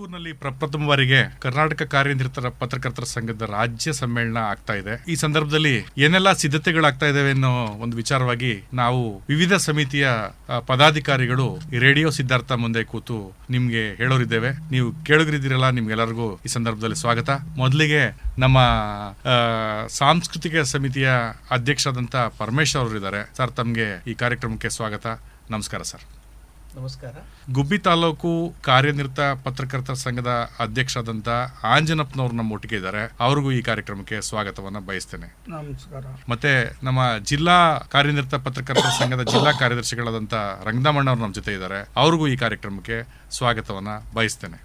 ತುಮಕೂರಿನಲ್ಲಿ ಪ್ರಪ್ರಥಮ ಬಾರಿಗೆ ಕರ್ನಾಟಕ ಕಾರ್ಯನಿರತರ ಪತ್ರಕರ್ತರ ಸಂಘದ ರಾಜ್ಯ ಸಮ್ಮೇಳನ ಆಗ್ತಾ ಇದೆ. ಈ ಸಂದರ್ಭದಲ್ಲಿ ಏನೆಲ್ಲ ಸಿದ್ಧತೆಗಳಾಗ್ತಾ ಇದಾವೆ ಅನ್ನೋ ಒಂದು ವಿಚಾರವಾಗಿ ನಾವು ವಿವಿಧ ಸಮಿತಿಯ ಪದಾಧಿಕಾರಿಗಳು ರೇಡಿಯೋ ಸಿದ್ಧಾರ್ಥ ಮುಂದೆ ಕೂತು ನಿಮ್ಗೆ ಹೇಳೋರಿದ್ದೇವೆ. ನೀವು ಕೇಳುಗರಿದ್ದೀರಲ್ಲ ನಿಮ್ಗೆಲ್ಲರಿಗೂ ಈ ಸಂದರ್ಭದಲ್ಲಿ ಸ್ವಾಗತ. ಮೊದಲಿಗೆ ನಮ್ಮ ಸಾಂಸ್ಕೃತಿಕ ಸಮಿತಿಯ ಅಧ್ಯಕ್ಷರಾದಂತ ಪರಮೇಶ್ವರ್ ಅವರು ಇದ್ದಾರೆ ಸರ್, ತಮಗೆ ಈ ಕಾರ್ಯಕ್ರಮಕ್ಕೆ ಸ್ವಾಗತ. ನಮಸ್ಕಾರ, ಸರ್. ನಮಸ್ಕಾರ. ಗುಬ್ಬಿ ತಾಲೂಕು ಕಾರ್ಯನಿರತ ಪತ್ರಕರ್ತರ ಸಂಘದ ಅಧ್ಯಕ್ಷರಾದಂತ ಆಂಜನಪ್ಪನವ್ರು ನಮ್ಮ ಒಟ್ಟಿಗೆ ಇದ್ದಾರೆ. ಅವ್ರಿಗೂ ಈ ಕಾರ್ಯಕ್ರಮಕ್ಕೆ ಸ್ವಾಗತವನ್ನ ಬಯಸ್ತೇನೆ. ನಮಸ್ಕಾರ. ಮತ್ತೆ ನಮ್ಮ ಜಿಲ್ಲಾ ಕಾರ್ಯನಿರತ ಪತ್ರಕರ್ತರ ಸಂಘದ ಜಿಲ್ಲಾ ಕಾರ್ಯದರ್ಶಿಗಳಾದಂತ ರಂಗದಾಮಣ್ಣ ಅವರು ನಮ್ಮ ಜೊತೆ ಇದ್ದಾರೆ. ಅವ್ರಿಗೂ ಈ ಕಾರ್ಯಕ್ರಮಕ್ಕೆ ಸ್ವಾಗತವನ್ನ ಬಯಸ್ತೇನೆ.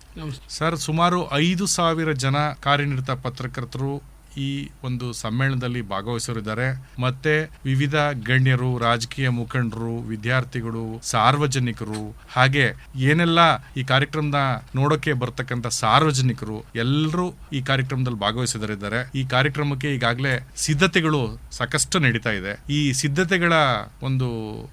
ಸರ್ ಸುಮಾರು ಐದು ಸಾವಿರ ಜನ ಕಾರ್ಯನಿರತ ಪತ್ರಕರ್ತರು ಈ ಒಂದು ಸಮ್ಮೇಳನದಲ್ಲಿ ಭಾಗವಹಿಸೋರಿದ್ದಾರೆ. ಮತ್ತೆ ವಿವಿಧ ಗಣ್ಯರು, ರಾಜಕೀಯ ಮುಖಂಡರು, ವಿದ್ಯಾರ್ಥಿಗಳು, ಸಾರ್ವಜನಿಕರು, ಹಾಗೆ ಏನೆಲ್ಲ ಈ ಕಾರ್ಯಕ್ರಮದ ನೋಡೋಕೆ ಬರ್ತಕ್ಕಂಥ ಸಾರ್ವಜನಿಕರು ಎಲ್ಲರೂ ಈ ಕಾರ್ಯಕ್ರಮದಲ್ಲಿ ಭಾಗವಹಿಸಿದರಿದ್ದಾರೆ ಈ ಕಾರ್ಯಕ್ರಮಕ್ಕೆ ಈಗಾಗಲೇ ಸಿದ್ಧತೆಗಳು ಸಾಕಷ್ಟು ನಡೀತಾ ಇದೆ. ಈ ಸಿದ್ಧತೆಗಳ ಒಂದು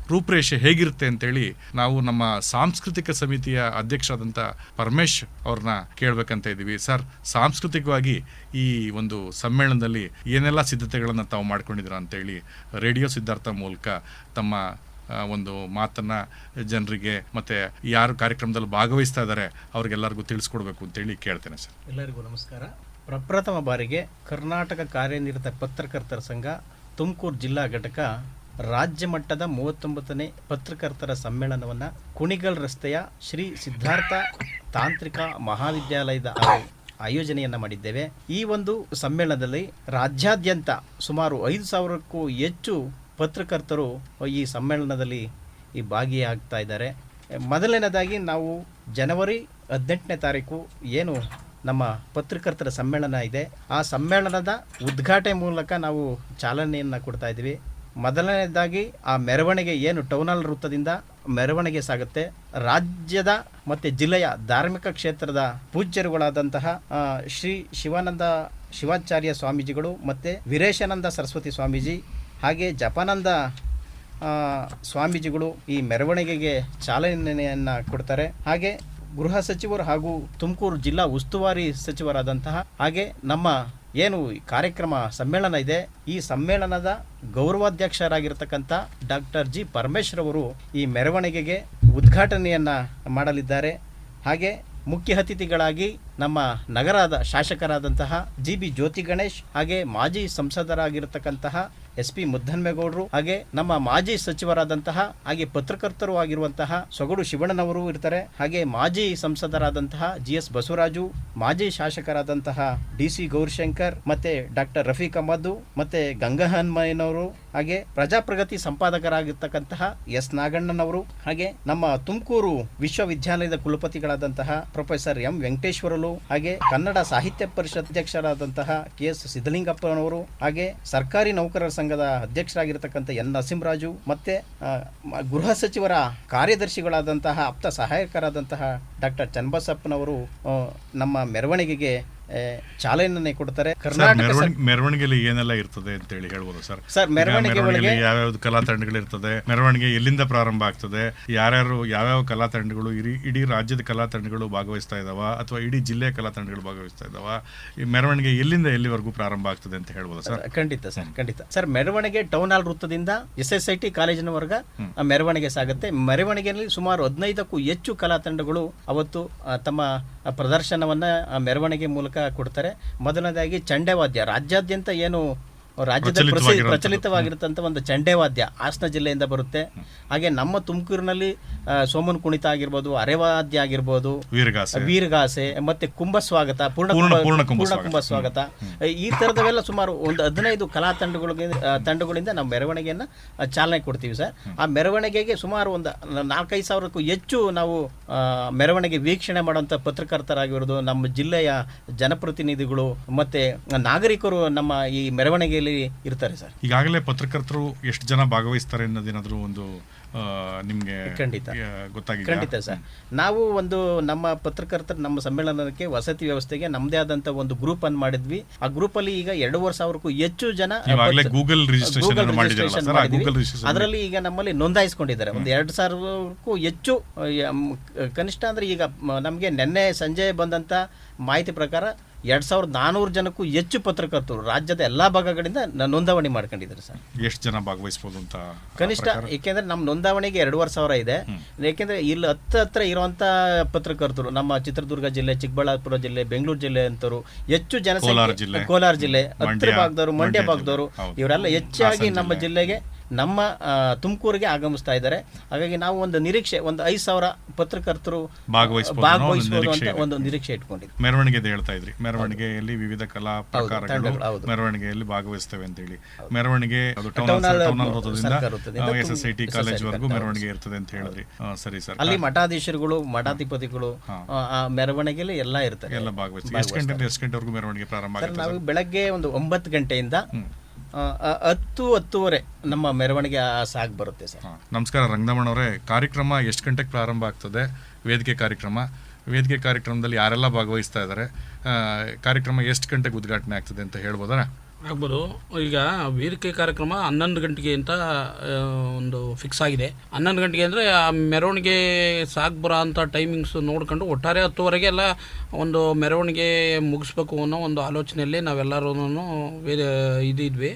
ರೂಪರೇಷೆ ಹೇಗಿರುತ್ತೆ ಅಂತೇಳಿ ನಾವು ನಮ್ಮ ಸಾಂಸ್ಕೃತಿಕ ಸಮಿತಿಯ ಅಧ್ಯಕ್ಷರಾದಂಥ ಪರಮೇಶ್ ಅವ್ರನ್ನ ಕೇಳ್ಬೇಕಂತ ಇದ್ದೀವಿ. ಸರ್, ಸಾಂಸ್ಕೃತಿಕವಾಗಿ ಈ ಒಂದು ಸಮ್ಮೇಳನದಲ್ಲಿ ಏನೆಲ್ಲ ಸಿದ್ಧತೆಗಳನ್ನು ತಾವು ಮಾಡ್ಕೊಂಡಿದ್ದೀರಾ ಅಂತೇಳಿ ರೇಡಿಯೋ ಸಿದ್ಧಾರ್ಥ ಮೂಲಕ ತಮ್ಮ ಒಂದು ಮಾತನ್ನು ಜನರಿಗೆ ಮತ್ತೆ ಯಾರು ಕಾರ್ಯಕ್ರಮದಲ್ಲಿ ಭಾಗವಹಿಸ್ತಾ ಇದ್ದಾರೆ ಅವ್ರಿಗೆಲ್ಲರಿಗೂ ತಿಳಿಸ್ಕೊಡ್ಬೇಕು ಅಂತೇಳಿ ಕೇಳ್ತೇನೆ ಸರ್. ಎಲ್ಲರಿಗೂ ನಮಸ್ಕಾರ. ಪ್ರಪ್ರಥಮ ಬಾರಿಗೆ ಕರ್ನಾಟಕ ಕಾರ್ಯನಿರತ ಪತ್ರಕರ್ತರ ಸಂಘ, ತುಮಕೂರು ಜಿಲ್ಲಾ ಘಟಕ, ರಾಜ್ಯ ಮಟ್ಟದ ಮೂವತ್ತೊಂಬತ್ತನೇ ಪತ್ರಕರ್ತರ ಸಮ್ಮೇಳನವನ್ನು ಕುಣಿಗಲ್ ರಸ್ತೆಯ ಶ್ರೀ ಸಿದ್ಧಾರ್ಥ ತಾಂತ್ರಿಕ ಮಹಾವಿದ್ಯಾಲಯದ ಆಯೋಜನೆಯನ್ನ ಮಾಡಿದ್ದೇವೆ. ಈ ಒಂದು ಸಮ್ಮೇಳನದಲ್ಲಿ ರಾಜ್ಯಾದ್ಯಂತ ಸುಮಾರು ಐದು ಸಾವಿರಕ್ಕೂ ಹೆಚ್ಚು ಪತ್ರಕರ್ತರು ಈ ಸಮ್ಮೇಳನದಲ್ಲಿ ಈ ಭಾಗಿಯಾಗ್ತಾ ಇದ್ದಾರೆ. ಮೊದಲನೇದಾಗಿ ನಾವು ಜನವರಿ ಹದಿನೆಂಟನೇ ತಾರೀಕು ಏನು ನಮ್ಮ ಪತ್ರಕರ್ತರ ಸಮ್ಮೇಳನ ಇದೆ. ಆ ಸಮ್ಮೇಳನದ ಉದ್ಘಾಟನೆ ಮೂಲಕ ನಾವು ಚಾಲನೆಯನ್ನು ಕೊಡ್ತಾ ಇದ್ದೀವಿ. ಮೊದಲನೇದಾಗಿ ಆ ಮೆರವಣಿಗೆ ಏನು ಟೌನಲ್ ವೃತ್ತದಿಂದ ಮೆರವಣಿಗೆ ಸಾಗುತ್ತೆ. ರಾಜ್ಯದ ಮತ್ತು ಜಿಲ್ಲೆಯ ಧಾರ್ಮಿಕ ಕ್ಷೇತ್ರದ ಪೂಜ್ಯರುಗಳಾದಂತಹ ಶ್ರೀ ಶಿವಾನಂದ ಶಿವಾಚಾರ್ಯ ಸ್ವಾಮೀಜಿಗಳು ಮತ್ತು ವೀರೇಶಾನಂದ ಸರಸ್ವತಿ ಸ್ವಾಮೀಜಿ, ಹಾಗೆ ಜಪಾನಂದ ಸ್ವಾಮೀಜಿಗಳು ಈ ಮೆರವಣಿಗೆಗೆ ಚಾಲನೆಯನ್ನು ಕೊಡ್ತಾರೆ. ಹಾಗೆ ಗೃಹ ಸಚಿವರು ಹಾಗೂ ತುಮಕೂರು ಜಿಲ್ಲಾ ಉಸ್ತುವಾರಿ ಸಚಿವರಾದಂತಹ, ಹಾಗೆ ನಮ್ಮ ಏನು ಕಾರ್ಯಕ್ರಮ ಸಮ್ಮೇಳನ ಇದೆ, ಈ ಸಮ್ಮೇಳನದ ಗೌರವಾಧ್ಯಕ್ಷರಾಗಿರ್ತಕ್ಕಂಥ ಡಾಕ್ಟರ್ ಜಿ ಪರಮೇಶ್ವರ್ ಈ ಮೆರವಣಿಗೆಗೆ ಉದ್ಘಾಟನೆಯನ್ನ ಮಾಡಲಿದ್ದಾರೆ. ಹಾಗೆ ಮುಖ್ಯ ಅತಿಥಿಗಳಾಗಿ ನಮ್ಮ ನಗರದ ಶಾಸಕರಾದಂತಹ ಜಿ ಬಿ ಜ್ಯೋತಿ ಗಣೇಶ್ ಹಾಗೆ ಮಾಜಿ ಸಂಸದರಾಗಿರ್ತಕ್ಕಂತಹ ಎಸ್ ಪಿ ಮುದ್ದನ್ಮೇಗೌಡರು ಹಾಗೆ ನಮ್ಮ ಮಾಜಿ ಸಚಿವರಾದಂತಹ, ಹಾಗೆ ಪತ್ರಕರ್ತರು ಆಗಿರುವಂತಹ ಸೊಗಡು ಶಿವಣ್ಣನವರು ಇರ್ತಾರೆ. ಹಾಗೆ ಮಾಜಿ ಸಂಸದರಾದಂತಹ ಜಿ ಎಸ್ ಬಸವರಾಜು, ಮಾಜಿ ಶಾಸಕರಾದಂತಹ ಡಿ ಸಿ ಗೌರಿಶಂಕರ್, ಮತ್ತೆ ಡಾಕ್ಟರ್ ರಫೀಕ್ ಅಹಮದ್, ಮತ್ತೆ ಗಂಗಹನ್ಮಯ್ಯನವರು ಹಾಗೆ ಪ್ರಜಾಪ್ರಗತಿ ಸಂಪಾದಕರಾಗಿರ್ತಕ್ಕಂತಹ ಎಸ್ ನಾಗಣ್ಣನವರು, ಹಾಗೆ ನಮ್ಮ ತುಮಕೂರು ವಿಶ್ವವಿದ್ಯಾಲಯದ ಕುಲಪತಿಗಳಾದಂತಹ ಪ್ರೊಫೆಸರ್ ಎಂ ವೆಂಕಟೇಶ್ವರಲು, ಹಾಗೆ ಕನ್ನಡ ಸಾಹಿತ್ಯ ಪರಿಷತ್ ಅಧ್ಯಕ್ಷರಾದಂತಹ ಕೆ ಎಸ್ ಸಿದ್ದಲಿಂಗಪ್ಪನವರು ಹಾಗೆ ಸರ್ಕಾರಿ ನೌಕರರ ಸಂಘದ ಅಧ್ಯಕ್ಷರಾಗಿರ್ತಕ್ಕಂಥ ಎನ್ ನರಸಿಂಹರಾಜು, ಮತ್ತೆ ಗೃಹ ಸಚಿವರ ಕಾರ್ಯದರ್ಶಿಗಳಾದಂತಹ ಆಪ್ತ ಸಹಾಯಕರಾದಂತಹ ಡಾಕ್ಟರ್ ಚನ್ನಬಸಪ್ಪನವರು ನಮ್ಮ ಮೆರವಣಿಗೆಗೆ ಚಾಲನೆಯನ್ನೇ ಕೊಡ್ತಾರೆ. ಕರ್ನಾಟಕ ಮೆರವಣಿಗೆಯಲ್ಲಿ ಏನೆಲ್ಲ ಇರ್ತದೆ ಅಂತ ಹೇಳಿ ಹೇಳ್ಬೋದು ಸರ್? ಸರ್ ಮೆರವಣಿಗೆ ಯಾವ್ಯಾವ ಕಲಾ ತಂಡಗಳು ಕಲಾ ತಂಡಗಳಿರ್ತದೆ ಮೆರವಣಿಗೆ ಎಲ್ಲಿಂದ ಪ್ರಾರಂಭ ಆಗ್ತದೆ? ಯಾರ್ಯಾರು ಯಾವ್ಯಾವ ಕಲಾ ತಂಡಗಳು ಇಡೀ ಇಡೀ ರಾಜ್ಯದ ಕಲಾ ತಂಡಗಳು ಭಾಗವಹಿಸ್ತಾ ಇದಾವ? ಅಥವಾ ಇಡೀ ಜಿಲ್ಲೆಯ ಕಲಾ ತಂಡಗಳು ಭಾಗವಹಿಸ್ತಾ ಇದಾವ? ಈ ಮೆರವಣಿಗೆ ಎಲ್ಲಿಂದ ಎಲ್ಲಿವರೆಗೂ ಪ್ರಾರಂಭ ಆಗ್ತದೆ ಅಂತ ಹೇಳ್ಬೋದು ಸರ್? ಖಂಡಿತ ಸರ್ ಖಂಡಿತ. ಸರ್ ಮೆರವಣಿಗೆ ಟೌನ್ ಹಾಲ್ ವೃತ್ತದಿಂದ ಎಸ್ ಎಸ್ ಐ ಟಿ ಕಾಲೇಜಿನ ವರ್ಗ ಮೆರವಣಿಗೆ ಸಾಗುತ್ತೆ. ಮೆರವಣಿಗೆಯಲ್ಲಿ ಸುಮಾರು ಹದಿನೈದಕ್ಕೂ ಹೆಚ್ಚು ಕಲಾ ತಂಡಗಳು ಅವತ್ತು ತಮ್ಮ ಪ್ರದರ್ಶನವನ್ನ ಮೆರವಣಿಗೆ ಮೂಲಕ ಕೊಡ್ತಾರೆ. ಮೊದಲನೇದಾಗಿ ಚಂಡೆವಾದ್ಯ ರಾಜ್ಯಾದ್ಯಂತ ಏನು ರಾಜ್ಯದ ಪ್ರಸಿ ಒಂದು ಚಂಡೆವಾದ್ಯ ಹಾಸನ ಜಿಲ್ಲೆಯಿಂದ ಬರುತ್ತೆ. ಹಾಗೆ ನಮ್ಮ ತುಮಕೂರಿನಲ್ಲಿ ಸೋಮನ್ ಕುಣಿತ ಆಗಿರ್ಬೋದು ಅರೆವಾದ್ಯ ಆಗಿರ್ಬೋದು ವೀರಗಾಸೆ. ಮತ್ತೆ ಕುಂಭ ಸ್ವಾಗತ ಪೂರ್ಣ ಪೂರ್ಣ- ಕುಂಭ- ಸ್ವಾಗತ. ಈ ತರದವೆಲ್ಲ ಸುಮಾರು ಒಂದು ಹದಿನೈದು ಕಲಾ ತಂಡಗಳಿಗೆ ತಂಡಗಳಿಂದ ನಾವು ಮೆರವಣಿಗೆಯನ್ನ ಚಾಲನೆ ಕೊಡ್ತೀವಿ ಸರ್. ಆ ಮೆರವಣಿಗೆಗೆ ಸುಮಾರು ಒಂದು ನಾಲ್ಕೈದು ಸಾವಿರಕ್ಕೂ ಹೆಚ್ಚು ನಾವು ಮೆರವಣಿಗೆ ವೀಕ್ಷಣೆ ಮಾಡುವಂತ ಪತ್ರಕರ್ತರಾಗಿರೋದು ನಮ್ಮ ಜಿಲ್ಲೆಯ ಜನಪ್ರತಿನಿಧಿಗಳು ಮತ್ತೆ ನಾಗರಿಕರು ನಮ್ಮ ಈ ಮೆರವಣಿಗೆಯಲ್ಲಿ ಅದರಲ್ಲಿ ಇರ್ತಾರೆ ಸರ್. ಈಗಾಗಲೇ ಪತ್ರಕರ್ತರು ಎಷ್ಟು ಜನ ಭಾಗವಹಿಸ್ತಾರೆ ಅನ್ನೋದೇನಾದರೂ ಒಂದು ನಿಮಗೆ ಖಂಡಿತ. ಗೊತ್ತಾಗಿ ಗೊತ್ತಾಗಿದೆ ಖಂಡಿತ ಸರ್. ನಾವು ಒಂದು ನಮ್ಮ ಪತ್ರಕರ್ತರ ನಮ್ಮ ಸಮ್ಮೇಳನಕ್ಕೆ ವಸತಿ ವ್ಯವಸ್ಥೆಗೆ ನಮ್ಮದೇ ಆದಂತ ಒಂದು ಗ್ರೂಪ್ ಅನ್ನು ಮಾಡಿದ್ವಿ. ಆ ಗ್ರೂಪ್ ಅಲ್ಲಿ ಈಗ ಎರಡೂವರೆ ಸಾವಿರಕ್ಕೂ ಹೆಚ್ಚು ಜನ ಗೂಗಲ್ ರಿಜಿಸ್ಟ್ರೇಷನ್ ಅದರಲ್ಲಿ ಈಗ ನಮ್ಮಲ್ಲಿ ನೋಂದಾಯಿಸ್ಕೊಂಡಿದ್ದಾರೆ. ಒಂದು ಎರಡು ಸಾವಿರಕ್ಕೂ ಹೆಚ್ಚು ಕನಿಷ್ಠ ಅಂದ್ರೆ ಈಗ ನಮಗೆ ನಿನ್ನೆ ಸಂಜೆ ಬಂದಂತ ಮಾಹಿತಿ ಪ್ರಕಾರ ಎರಡ್ ಸಾವಿರದ ನಾನೂರು ಜನಕ್ಕೂ ಹೆಚ್ಚು ಪತ್ರಕರ್ತರು ರಾಜ್ಯದ ಎಲ್ಲಾ ಭಾಗಗಳಿಂದ ನೋಂದಾವಣಿ ಮಾಡ್ಕೊಂಡಿದ್ದಾರೆ ಸರ್. ಎಷ್ಟು ಜನ ಭಾಗವಹಿಸಬಹುದು ಅಂತ ಕನಿಷ್ಠ ಏಕೆಂದ್ರೆ ನಮ್ಮ ನೋಂದಾವಣಿಗೆ ಎರಡೂವರೆ ಸಾವಿರ ಇದೆ. ಏಕೆಂದ್ರೆ ಇಲ್ಲಿ ಹತ್ತು ಹತ್ರ ಇರುವಂತ ಪತ್ರಕರ್ತರು ನಮ್ಮ ಚಿತ್ರದುರ್ಗ ಜಿಲ್ಲೆ ಚಿಕ್ಕಬಳ್ಳಾಪುರ ಜಿಲ್ಲೆ ಬೆಂಗಳೂರು ಜಿಲ್ಲೆ ಅಂತವರು ಹೆಚ್ಚು ಕೋಲಾರ ಜನಸಂಖ್ಯೆ ಜಿಲ್ಲೆ, ಕೋಲಾರ ಜಿಲ್ಲೆ ಹತ್ತಿರ ಭಾಗದವರು ಮಂಡ್ಯ ಭಾಗದವರು ಇವರೆಲ್ಲ ಹೆಚ್ಚಾಗಿ ನಮ್ಮ ಜಿಲ್ಲೆಗೆ ನಮ್ಮ ತುಮಕೂರಿಗೆ ಆಗಮಿಸ್ತಾ ಇದ್ದಾರೆ. ಹಾಗಾಗಿ ನಾವು ಒಂದು ನಿರೀಕ್ಷೆ ಒಂದು ಐದು ಸಾವಿರ ಪತ್ರಕರ್ತರು ಭಾಗವಹಿಸಬಹುದು ನಿರೀಕ್ಷೆ ಅಂತ. ಒಂದು ನಿರೀಕ್ಷೆ ಇಟ್ಕೊಂಡಿದ್ವಿ. ಮೆರವಣಿಗೆ ಹೇಳ್ತಾ ಇದ್ರಿ. ಮೆರವಣಿಗೆಯಲ್ಲಿ ವಿವಿಧ ಕಲಾ ಪ್ರಕಾರಗಳು. ಮೆರವಣಿಗೆಯಲ್ಲಿ ಭಾಗವಹಿಸ್ತೇವೆ ಅಂತ ಹೇಳಿ ಮೆರವಣಿಗೆ S S I T college ವರೆಗೂ. ಮೆರವಣಿಗೆ ಇರ್ತದೆ ಅಂತ ಹೇಳಿದ್ರಿ. ಸರಿ ಸರ್. ಅಲ್ಲಿ ಮಠಾಧೀಶರುಗಳು ಮಠಾಧಿಪತಿಗಳು ಮೆರವಣಿಗೆಯಲ್ಲಿ ಎಲ್ಲ ಇರ್ತಾರೆ ಎಲ್ಲ ಭಾಗವಹಿಸ್ತಾರೆ. ಎಷ್ಟು ಗಂಟೆ ಎಷ್ಟು ಗಂಟೆವರೆಗೂ ಮೆರವಣಿಗೆ ಪ್ರಾರಂಭ ನಾವು ಬೆಳಗ್ಗೆ ಒಂದು ಒಂಬತ್ತು ಗಂಟೆಯಿಂದ ಹತ್ತು ಹತ್ತುವರೆ ನಮ್ಮ ಮೆರವಣಿಗೆ ಸಾಗ್ ಬರುತ್ತೆ ಸರ್. ನಮಸ್ಕಾರ ರಂಗನಮಣವರೇ ಕಾರ್ಯಕ್ರಮ ಎಷ್ಟು ಗಂಟೆಗೆ ಪ್ರಾರಂಭ ಆಗ್ತದೆ? ವೇದಿಕೆ ಕಾರ್ಯಕ್ರಮ. ವೇದಿಕೆ ಕಾರ್ಯಕ್ರಮದಲ್ಲಿ ಯಾರೆಲ್ಲ ಭಾಗವಹಿಸ್ತಾ ಇದ್ದಾರೆ ಕಾರ್ಯಕ್ರಮ ಎಷ್ಟು ಗಂಟೆಗೆ ಉದ್ಘಾಟನೆ ಆಗ್ತದೆ ಅಂತ ಹೇಳ್ಬೋದಾ? ಆಗ್ಬೋದು. ಈಗ ವೇದಿಕೆ ಕಾರ್ಯಕ್ರಮ ಹನ್ನೊಂದು ಗಂಟೆಗೆ ಅಂತ ಒಂದು ಫಿಕ್ಸ್ ಆಗಿದೆ. ಹನ್ನೊಂದು ಗಂಟೆಗೆ ಅಂದರೆ ಆ ಮೆರವಣಿಗೆ ಸಾಕು ಬರೋ ಟೈಮಿಂಗ್ಸ್ ನೋಡ್ಕೊಂಡು ಒಟ್ಟಾರೆ ಹತ್ತುವರೆಗೆ ಎಲ್ಲ ಒಂದು ಮೆರವಣಿಗೆ ಮುಗಿಸ್ಬೇಕು ಅನ್ನೋ ಒಂದು ಆಲೋಚನೆಯಲ್ಲಿ ನಾವೆಲ್ಲರೂ ವೇದ ಇದಿದ್ವಿ.